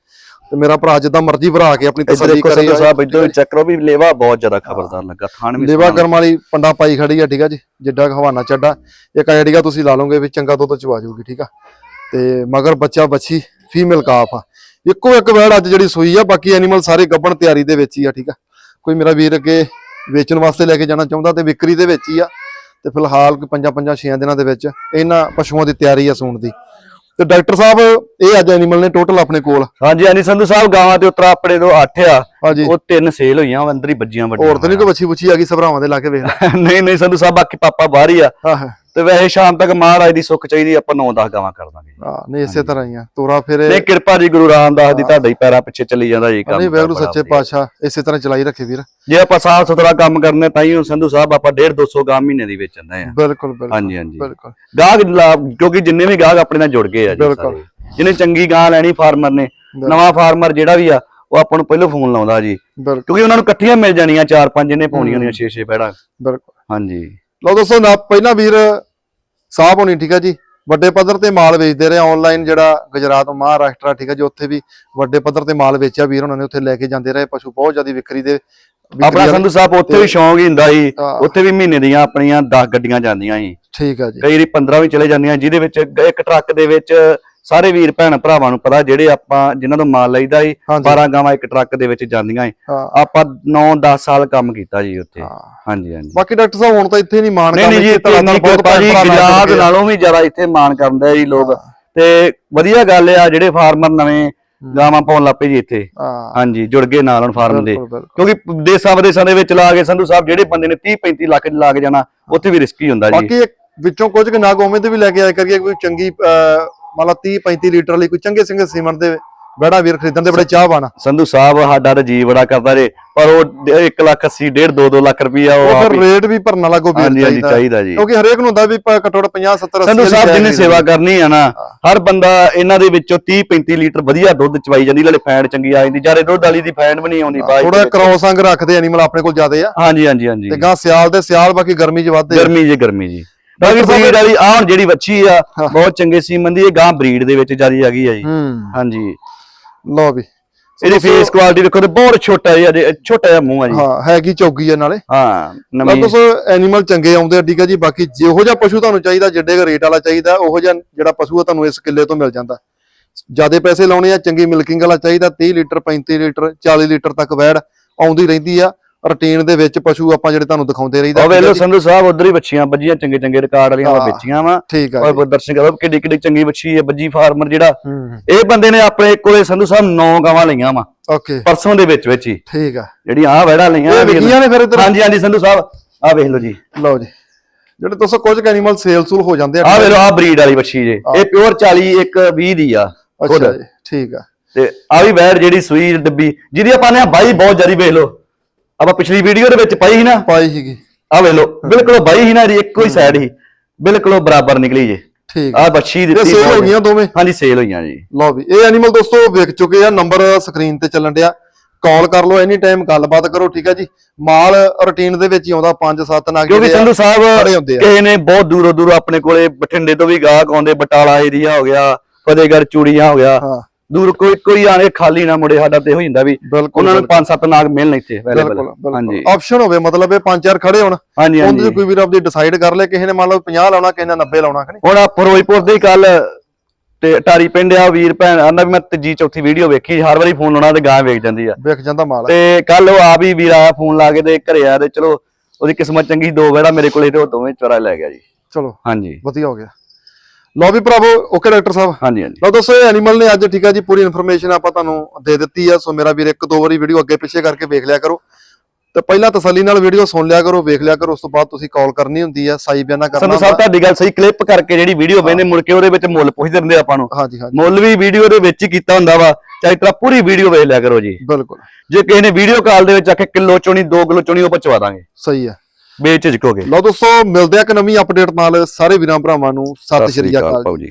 ਤੇ ਮੇਰਾ ਭਰਾ ਜਿੱਦਾਂ ਮਰਜ਼ੀ ਭਰਾ ਕੇ ਆਪਣੀ ਤਸੱਲੀ ਕਰੇ ਸਾਹਿਬ ਇੱਧਰ ਚੈੱਕ ਕਰੋ ਵੀ ਲੇਵਾ ਬਹੁਤ ਜ਼ਿਆਦਾ ਖਬਰਦਾਰ ਲੱਗਾ ਥਾਣ ਵਿੱਚ ਲੇਵਾ ਕਰਮ ਵਾਲੀ ਪੰਡਾ ਪਾਈ ਖੜੀ ਆ ਠੀਕ ਆ ਜੀ? ਜਿੱਡਾ ਹਵਾਨਾ ਚੱਡਾ। ਇੱਕ ਆਈਡੀਆ ਤੁਸੀਂ ਲਾ ਲਓਗੇ ਵੀ ਚੰਗਾ ਦੁੱਧ ਚਵਾ ਜਾਊਗੀ ਠੀਕ ਆ? ਤੇ ਮਗਰ ਬੱਚਾ ਬੱਚੀ ਫੀਮੇਲ ਕਾਫ ਆ। ਇੱਕੋ ਇੱਕ ਵੈੜ ਅੱਜ ਜਿਹੜੀ ਸੂਈ ਆ ਬਾਕੀ ਐਨੀਮਲ ਸਾਰੇ ਗੱਬਣ ਤਿਆਰੀ ਦੇ ਵਿੱਚ ਹੀ ਆ ਠੀਕ ਆ? ਕੋਈ ਮੇਰਾ ਵੀਰ ਅੱਗੇ ਵੇਚਣ ਵਾਸਤੇ ਲੈ ਕੇ ਜਾਣਾ ਚਾਹੁੰਦਾ ਤੇ ਵਿਕਰੀ ਦੇ ਵਿੱਚ ਹੀ ਆ। ਤੇ ਫਿਲਹਾਲ ਪੰਜਾਂ ਪੰਜਾਂ ਛੇਆਂ ਦਿਨਾਂ ਦੇ ਵਿੱਚ ਇਹਨਾਂ ਪਸ਼ੂਆਂ ਦੀ ਤਿਆਰੀ ਆ ਸੂਣ ਦੀ। ਤੇ ਡਾਕਟਰ ਸਾਹਿਬ ਇਹ ਅੱਜ ਐਨੀਮਲ ਨੇ ਟੋਟਲ ਆਪਣੇ ਕੋਲ। ਹਾਂਜੀ ਹਾਂਜੀ ਸੰਧੂ ਸਾਹਿਬ ਗਾਵਾਂ ਤੇ ਉਤਰਾ ਆਪਣੇ ਤੋਂ 8 ਆ। ਹਾਂਜੀ। ਉਹ ਤਿੰਨ ਸੇਲ ਹੋਈਆਂ ਉਹ ਅੰਦਰ ਹੀ ਵੱਜੀਆਂ ਵੱਡੀਆਂ। ਹੋਰ ਤਾਂ ਨਹੀਂ ਕੋਈ ਬੱਚੀ ਬੁੱਚੀ ਆ ਗਈ ਸਭਰਾਵਾਂ ਦੇ ਲਾ ਕੇ ਵੇਖ ਲੈ। ਨਹੀਂ ਨਹੀਂ ਸੰਧੂ ਸਾਹਿਬ ਬਾਕੀ ਪਾਪਾ ਬਾਹਰ ਹੀ ਆ। ਹਾਂ ਹਾਂ। ਤੇ ਵੈਸੇ ਸ਼ਾਮ ਤੱਕ ਮਹਾਰਾਜ ਦੀ ਸੁੱਖ ਚਾਹੀਦੀ ਆਪਾਂ 9-10 ਗਾਵਾਂ ਕਰ ਦਾਂਗੇ ਹਾਂ, ਨਹੀਂ ਇਸੇ ਤਰ੍ਹਾਂ ਹੀ ਆ। ਤੋਰਾ ਫਿਰ ਨਹੀਂ ਕਿਰਪਾ ਜੀ ਗੁਰੂ ਰਾਮਦਾਸ ਦੀ ਤੁਹਾਡੇ ਹੀ ਪੈਰਾਂ ਪਿੱਛੇ ਚੱਲੀ ਜਾਂਦਾ ਜੀ ਕੰਮ ਨਹੀਂ ਵੈਗਰੂ ਸੱਚੇ। ਪਾਤਸ਼ਾਹ ਇਸੇ ਤਰ੍ਹਾਂ ਚਲਾਈ ਰੱਖੇ ਵੀਰ। ਜੇ ਆਪਾਂ ਸਾਫ਼ ਸੁਥਰਾ ਕੰਮ ਕਰਨੇ ਤਾਂ ਹੀ ਸੰਧੂ ਸਾਹਿਬ ਆਪਾਂ 1.5 200 ਗਾਂ ਮਹੀਨੇ ਦੀ ਵੇਚਦੇ ਆ। ਬਿਲਕੁਲ ਬਿਲਕੁਲ ਹਾਂਜੀ ਹਾਂਜੀ। ਬਿਲਕੁਲ। ਗਾਹਕ ਕਿਉਂਕਿ ਜਿੰਨੇ ਵੀ ਗਾਹਕ ਆਪਣੇ ਨਾਲ ਜੁੜ ਗਏ ਆ ਜੀ ਬਿਲਕੁਲ। ਜਿਹਨੇ ਚੰਗੀ ਗਾਂ ਲੈਣੀ ਫਾਰਮਰ ਨੇ ਨਵਾਂ ਫਾਰਮਰ ਜਿਹੜਾ ਵੀ ਆ ਉਹ ਆਪਾਂ ਨੂੰ ਪਹਿਲਾਂ ਫੋਨ ਲਾਉਂਦਾ ਜੀ। ਕਿਉਂਕਿ ਉਹਨਾਂ ਨੂੰ ਇਕੱਠੀਆਂ ਮਿਲ ਜਾਣੀਆਂ ਚਾਰ ਪੰਜ ਜਿਹਨੇ ਪਾਉਣੀਆਂ ਹੁੰਦੀਆਂ 6-6 ਪੈੜਾ। ਬਿਲਕੁਲ। ਹਾਂਜੀ। ਲਓ ਦੋਸਤੋ ਨਾ ਪਹਿਲਾਂ ਵੀਰ ਸਾਹਬ ਹੋਣੀ ਠੀਕ ਆ ਜੀ। ਵੱਡੇ ਪੱਧਰ ਤੇ ਮਾਲ ਵੇਚਦੇ ਰਹੇ ਆਨਲਾਈਨ ਜਿਹੜਾ ਗੁਜਰਾਤ ਮਹਾਰਾਸ਼ਟਰ ਠੀਕ ਆ ਜੀ। ਉੱਥੇ ਵੀ ਵੱਡੇ ਪੱਧਰ ਤੇ ਮਾਲ ਵੇਚਿਆ ਵੀਰ ਉਹਨਾਂ ਨੇ ਉੱਥੇ ਲੈ ਕੇ ਜਾਂਦੇ ਰਹੇ। ਪਸ਼ੂ ਬਹੁਤ ਜ਼ਿਆਦਾ ਵਿਕਰੀ ਦੇ ਆਪਣਾ ਸੰਧੂ ਸਾਹਿਬ ਉੱਥੇ ਵੀ ਸ਼ੌਂਕ ਹੀ ਹੁੰਦਾ ਸੀ। ਉੱਥੇ ਵੀ ਮਹੀਨੇ ਦੀਆਂ ਆਪਣੀਆਂ 10 ਗੱਡੀਆਂ ਜਾਂਦੀਆਂ ਸੀ। ਠੀਕ ਆ ਜੀ। ਕਈ ਵਾਰੀ 15 ਵੀ ਚਲੇ ਜਾਂਦੀਆਂ ਜਿਹਦੇ ਵਿੱਚ ਇੱਕ ਟਰੱਕ ਦੇ ਵਿੱਚ ਸਾਰੇ ਵੀਰ ਭੈਣ ਭਰਾਵਾਂ ਨੂੰ ਪਤਾ ਜਿਹੜੇ ਆਪਾਂ ਜਿਨ੍ਹਾਂ ਤੋਂ ਮਾਲ ਲਈਦਾ ਹਾਂਜੀ। 12 ਗਾਵਾਂ ਇੱਕ ਟਰੱਕ ਦੇ ਵਿੱਚ ਜਾਂਦੀਆਂ ਹਾਂ। ਆਪਾਂ 9-10 ਸਾਲ ਕੰਮ ਕੀਤਾ ਜੀ ਉੱਥੇ। ਹਾਂਜੀ ਹਾਂਜੀ। ਬਾਕੀ ਡਾਕਟਰ ਸਾਹਿਬ ਹੁਣ ਤਾਂ ਇੱਥੇ ਨਹੀਂ ਮਾਣ ਨਹੀਂ ਨਹੀਂ ਜੀ ਇੱਥੇ ਇੰਨੀ ਕਿਰਪਾ ਜੀ ਭਰਾ ਨਾਲ ਗੁਜਰਾਤ। ਨਾਲੋਂ ਵੀ ਜ਼ਿਆਦਾ ਇੱਥੇ ਮਾਣ ਕਰਦੇ ਜੀ ਲੋਕ। ਤੇ ਵਧੀਆ ਗੱਲ ਆ ਜਿਹੜੇ ਫਾਰਮਰ ਨਵੇਂ ਗਾਵਾਂ ਪਾਉਣ ਲੱਪੇ ਜੀ ਇੱਥੇ। ਹਾਂਜੀ ਜੁੜ ਗਏ ਨਾਲ ਹੁਣ ਫਾਰਮ ਦੇ। ਕਿਉਂਕਿ ਦੇਸਾਂ ਵਿਦੇਸਾਂ ਦੇ ਵਿੱਚ ਲਾ ਕੇ ਸੰਧੂ ਸਾਹਿਬ ਜਿਹੜੇ ਬੰਦੇ ਨੇ 30 35 ਲੱਖ ਲਾ ਕੇ ਜਾਣਾ ਉੱਥੇ ਵੀ ਰਿਸਕੀ ਹੁੰਦਾ ਜੀ। ਬਾਕੀ ਵਿੱਚੋਂ ਕੁਝ ਕੁ ਨਾਗ ਉਵੇਂ ਦੇ ਵੀ ਲੈ ਕੇ ਆਇਆ ਕਰੀਏ ਕੋਈ ਚੰਗੀ ਮੰਨ ਲਾ 30 35 ਲੀਟਰ ਲਈ ਕੋਈ ਚੰਗੇ ਸਿੰਗੇ ਸੀਮਨ ਦੇ ਬੜਾ ਵੀਰ ਖਰੀਦਣ ਦੇ ਬੜੇ ਚਾਹ ਬਾਣਾ ਸੰਧੂ ਸਾਹਿਬ ਸਾਡਾ ਤਾਂ ਜੀ ਬੜਾ ਕਰਦਾ ਜੇ ਪਰ ਉਹ 1 ਲੱਖ 80 1.5 2 2 ਲੱਖ ਰੁਪਈਆ ਉਹ ਆਪ ਰੇਟ ਵੀ ਭਰਨ ਵਾਲਾ ਕੋਈ ਵੀਰ ਚਾਹੀਦਾ। ਜੀ। ਕਿਉਂਕਿ ਹਰੇਕ ਨੂੰ ਹੁੰਦਾ ਵੀ ਪ- ਘੱਟੋ ਘੱਟ 50 70 ਸੰਧੂ ਸਾਹਿਬ ਜਿਹਨੇ ਸੇਵਾ ਕਰਨੀ ਆ ਨਾ ਹਰ ਬੰਦਾ ਇਹਨਾਂ ਦੇ ਵਿੱਚੋਂ 30 35 ਲੀਟਰ ਵਧੀਆ ਦੁੱਧ ਚਵਾਈ ਜਾਂਦੀ ਨਾਲੇ ਫੈਂਟ ਚੰਗੀ ਆ ਜਾਂਦੀ। ਜਾਰੇ ਦੁੱਧ ਵਾਲੀ ਦੀ ਫੈਂਟ ਵੀ ਨਹੀਂ ਆਉਂਦੀ ਚ ਥੋੜਾ। ਕ੍ਰੋਸ ਅੰਗ ਰੱਖਦੇ ਐਨੀਮਲ ਆਪਣੇ ਕੋਲ ਜ਼ਿਆਦੇ ਆ। ਹਾਂਜੀ ਹਾਂਜੀ ਹਾਂਜੀ। ਤੇ ਗਾਂ ਸਿਆਲ ਦੇ ਸਿਆਲ ਬਾਕੀ ਗਰਮੀ 'ਚ ਵੱਧਦੇ। ਗਰਮੀ ਜੇ ਗਰਮੀ ਜੀ। ਬਾਕੀ ਬਰੀਡ ਵਾਲੀ ਆਹ ਹੁਣ ਜਿਹੜੀ ਵੱਛੀ ਆ। ਬਹੁਤ ਚੰਗੇ ਸੀਮਨ ਦੀ ਇਹ ਗਾਂ ਬਰੀਡ ਦੇ ਵਿੱਚ ਜਿਆਦੀ ਹੈਗੀ ਆ ਜੀ। ਹਾਂਜੀ। ਲਓ ਵੀ। ਇਹਦੀ ਫੇਸ ਕੁਆਲਿਟੀ ਦੇਖੋ ਤੇ ਬਹੁਤ ਛੋਟਾ ਜਿਹਾ ਛੋਟਾ ਜਿਹਾ ਮੂੰਹ ਆ ਜੀ। ਹਾਂ ਹੈਗੀ ਚੌਗੀ ਆ ਨਾਲੇ। ਹਾਂ ਨਵੀਂ। ਦੱਸੋ ਐਨੀਮਲ ਚੰਗੇ ਆਉਂਦੇ ਆ ਠੀਕ ਆ ਜੀ। ਬਾਕੀ ਜਿਹੋ ਜਿਹਾ ਪਸ਼ੂ ਤੁਹਾਨੂੰ ਚਾਹੀਦਾ ਜਿੱਡੇ ਕੁ ਰੇਟ ਵਾਲਾ ਚਾਹੀਦਾ ਉਹੋ ਜਿਹਾ ਜਿਹੜਾ ਪਸ਼ੂ ਆ ਤੁਹਾਨੂੰ ਇਸ ਕਿੱਲੇ ਤੋਂ ਮਿਲ ਜਾਂਦਾ। ਜਿਆਦੇ ਪੈਸੇ ਲਾਉਣੇ ਆ ਚੰਗੀ ਮਿਲਕਿੰਗ ਵਾਲਾ ਚਾਹੀਦਾ 30 ਲੀਟਰ 35 ਲੀਟਰ 40 ਲੀਟਰ ਤੱਕ ਵੈੜ ਆਉਂਦੀ ਰਹਿੰਦੀ ਆ। ਰੂਟੀਨ ਦੇ ਵਿੱਚ ਪਸ਼ੂ ਆਪਾਂ ਜਿਹੜੇ ਤੁਹਾਨੂੰ ਦਿਖਾਉਂਦੇ ਰਹੀਦਾ ਉਹ ਆ ਜੀ? ਸੰਧੂ ਸਾਹਿਬ ਉਧਰ ਹੀ ਬੱਚੀਆਂ ਬੱਜੀਆਂ ਚੰਗੇ ਚੰਗੇ ਰਿਕਾਰਡ ਵਾਲੀਆਂ। ਵਾ ਬੱਚੀਆਂ ਵਾ। ਠੀਕ ਆ। ਔਰ ਦਰਸ਼ਨ ਕਰੋ ਕਿੱਡੀ ਕਿੱਡੀ ਚੰਗੀ ਬੱਚੀ ਹੈ ਬੱਜੀ ਫਾਰਮਰ ਜਿਹੜਾ। ਇਹ ਬੰਦੇ ਨੇ ਆਪਣੇ ਕੋਲੇ ਸੰਧੂ ਸਾਹਿਬ 9 ਗਾਵਾਂ ਲਈਆਂ ਵਾ। ਓਕੇ। ਪਰਸੋਂ ਦੇ ਵਿੱਚ ਵਿੱਚ ਹੀ। ਠੀਕ ਆ। ਜਿਹੜੀ ਆਹ ਵੜਾ ਲਈਆਂ ਵੇਖ। ਵਿਕੀਆਂ ਨੇ ਫਿਰ ਇੱਧਰ? ਹਾਂਜੀ ਹਾਂਜੀ ਸੰਧੂ ਸਾਹਿਬ ਆਹ ਵੇਖ ਲਓ ਜੀ। ਲਓ ਜੀ। ਜਿਹੜੇ ਦੋਸਤੋ ਕੁਝ ਐਨੀਮਲ ਸੇਲ ਸੂਲ ਹੋ ਜਾਂਦੇ ਆ। ਆਹ ਵੇਖ ਲਓ ਆਹ ਬਰੀਡ ਵਾਲੀ ਬੱਚੀ ਜੇ। ਇਹ ਪਿਓਰ 40 ਇੱਕ 20 ਦੀ ਆ। ਅੱਛਾ ਜੀ ਠੀਕ ਆ। ਤੇ ਆ ਵੀ ਵੈੜ ਜਿਹੜੀ ਸੂਈ ਡੱਬੀ ਜਿਹਦੀ ਆਪਾਂ ਨੇ ਬਾਈ ਬਹੁਤ ਜਰੀ ਵੇਖ ਲਓ। ਆਪਾਂ ਪਿਛਲੀ ਵੀਡੀਓ ਦੇ ਵਿੱਚ ਪਾਈ ਸੀ ਨਾ? ਪਾਈ ਸੀਗੀ। ਆ ਵੇਖ ਲਓ ਬਿਲਕੁਲ ਬਾਈ ਸੀ ਨਾ ਇਹਦੀ ਇੱਕੋ ਹੀ ਸਾਈਡ ਸੀ। ਬਿਲਕੁਲ ਬਰਾਬਰ ਨਿਕਲੀ ਜੇ। ਠੀਕ। ਆ ਇਹ ਦਿੱਤੀ ਸੇਲ ਹੋ ਗਈਆਂ ਦੋਵੇਂ? ਹਾਂਜੀ ਸੇਲ ਹੋਈਆਂ ਜੀ। ਲਓ ਵੀ ਇਹ ਐਨੀਮਲ ਦੋਸਤੋ ਵਿਕ ਚੁੱਕੇ ਆ ਨੰਬਰ ਸਕਰੀਨ ਤੇ ਚੱਲਣ ਡਿਆ। ਕਾਲ ਕਰ ਲਓ ਐਨੀ ਟਾਈਮ ਗੱਲਬਾਤ ਕਰੋ ਠੀਕ ਆ ਜੀ? ਮਾਲ ਰੁਟੀਨ ਦੇ ਵਿੱਚ ਹੀ ਆਉਂਦਾ 5-7 ਨਾਗ ਕਿਉਂਕਿ ਸੰਧੂ ਸਾਹਿਬ ਕਿਸੇ ਨੇ ਬਹੁਤ ਦੂਰੋਂ ਦੂਰੋਂ ਆਪਣੇ ਕੋਲੇ ਬਠਿੰਡੇ ਤੋਂ ਵੀ ਗਾਹਕ ਆਉਂਦੇ ਬਟਾਲਾ ਏਰੀਆ ਹੋ ਗਿਆ ਫਤਿਹਗੜ੍ਹ ਚੂੜੀਆਂ ਹੋ ਗਿਆ। ਹਾਂ। ਦੂਰ ਕੋਈ ਕੋਈ ਆਣੇ ਖਾਲੀ ਨਾ ਮੁੜੇ ਸਾਡਾ ਤੇ ਹੋ ਜਾਂਦਾ ਵੀ ਉਹਨਾਂ ਨੂੰ ਪੰਜ ਸੱਤ ਨਾਗ ਮਿਲਣ ਇੱਥੇ ਬਿਲਕੁਲ ਅਵੇਲੇਬਲ ਹਾਂਜੀ। ਆਪਸ਼ਨ ਹੋਵੇ ਮਤਲਬ ਇਹ ਪੰਜ ਚਾਰ ਖੜੇ ਹੋਣ ਉਹਦੇ ਕੋਈ ਵੀਰ ਆਪਦੀ ਡਿਸਾਈਡ ਕਰ ਲੇ ਕਿਸੇ ਨੇ ਮੰਨ ਲਓ 50 ਲਾਉਣਾ ਕਿਸੇ ਨੇ 90 ਲਾਉਣਾ ਕਿ ਨਹੀਂ? ਹੁਣ ਆਹ ਫਿਰੋਜ਼ਪੁਰ ਦੇ ਕੱਲ ਤੇ ਟਾਰੀ ਪਿੰਡ ਆ ਵੀਰ ਭੈਣ ਆਂਦਾ ਵੀ ਮੈਂ ਤੀਜੀ ਚੌਥੀ ਵੀਡੀਓ ਵੇਖੀ ਹਰ ਵਾਰੀ ਫੋਨ ਲਾਉਣਾ ਤੇ ਗਾਂ ਵੇਚ ਜਾਂਦੀ ਆ। ਵਿਕ ਜਾਂਦਾ ਮਾਲ। ਤੇ ਕੱਲ ਉਹ ਆ ਵੀ ਵੀਰ ਆਇਆ ਫੋਨ ਲਾ ਕੇ ਤੇ ਘਰੇ ਆ ਤੇ ਚਲੋ ਉਹਦੀ ਕਿਸਮਤ ਚੰਗੀ ਦੋ ਵੇੜਾ ਮੇਰੇ ਕੋਲੇ ਤੇ ਉਹ ਦੋਵੇਂ ਚੋਰਾ ਲੈ ਗਿਆ ਜੀ। ਚਲੋ। ਹਾਂਜੀ। ਵਧੀਆ ਹੋ ਗਿਆ। ਲਓ ਵੀ ਭਰਾਵੋ ਓਕੇ ਡਾਕਟਰ ਸਾਹਿਬ? ਹਾਂਜੀ ਹਾਂਜੀ। ਲਓ ਦੋਸਤੋ ਇਹ ਐਨੀਮਲ ਨੇ ਅੱਜ ਠੀਕ ਆ ਜੀ ਪੂਰੀ ਇਨਫੋਰਮੇਸ਼ਨ ਆਪਾਂ ਤੁਹਾਨੂੰ ਦੇ ਦਿੱਤੀ ਆ ਸੋ ਮੇਰਾ ਵੀਰ ਇੱਕ ਦੋ ਵਾਰੀ ਵੀਡੀਓ ਅੱਗੇ ਪਿੱਛੇ ਕਰਕੇ ਵੇਖ ਲਿਆ ਕਰੋ। ਤੇ ਪਹਿਲਾਂ ਤਸੱਲੀ ਨਾਲ ਵੀਡੀਓ ਸੁਣ ਲਿਆ ਕਰੋ ਵੇਖ ਲਿਆ ਕਰੋ ਉਸ ਤੋਂ ਬਾਅਦ ਤੁਸੀਂ ਕਾਲ ਕਰਨੀ ਹੁੰਦੀ ਆ ਸਾਈ ਬਿਆਨਾ ਕਰਨਾ ਸੰਧੂ ਸਾਹਿਬ ਤੁਹਾਡੀ ਗੱਲ ਸਹੀ ਕਲਿੱਪ ਕਰਕੇ ਜਿਹੜੀ ਵੀਡੀਓ ਵੇਨੇ ਮੁੜ ਕੇ ਉਹਦੇ ਵਿੱਚ ਮੁੱਲ ਪੁੱਛਦੇ ਰਹਿੰਦੇ ਆਪਾਂ ਨੂੰ। ਹਾਂਜੀ ਹਾਂਜੀ। ਮੁੱਲ ਵੀ ਵੀਡੀਓ ਦੇ ਵਿੱਚ ਹੀ ਕੀਤਾ ਹੁੰਦਾ ਵਾ ਚਾਹੇ ਤਰਾ ਪੂਰੀ ਵੀਡੀਓ ਵੇਖ ਲਿਆ ਕਰੋ ਜੀ। ਬਿਲਕੁਲ। ਜੇ ਕਿਸੇ ਨੇ ਵੀਡੀਓ ਕਾਲ ਦੇ ਵਿੱਚ ਆਖੇ ਕਿਲੋ ਚੋਣੀ 2 ਕਿਲੋ ਚੋਣੀ ਉਹ ਪਚਵਾ ਦਾਂਗੇ। ਸਹੀ ਆ। ਬੇਚ ਝਿਜਕੋਗੇ ਲਓ ਦੋਸਤੋ ਮਿਲਦੇ ਆ ਇੱਕ ਨਵੀਂ ਅਪਡੇਟ ਨਾਲ। ਸਾਰੇ ਵੀਰਾਂ ਭਰਾਵਾਂ ਨੂੰ ਸਤਿ ਸ਼੍ਰੀ ਅਕਾਲ ਭਾਊ ਜੀ।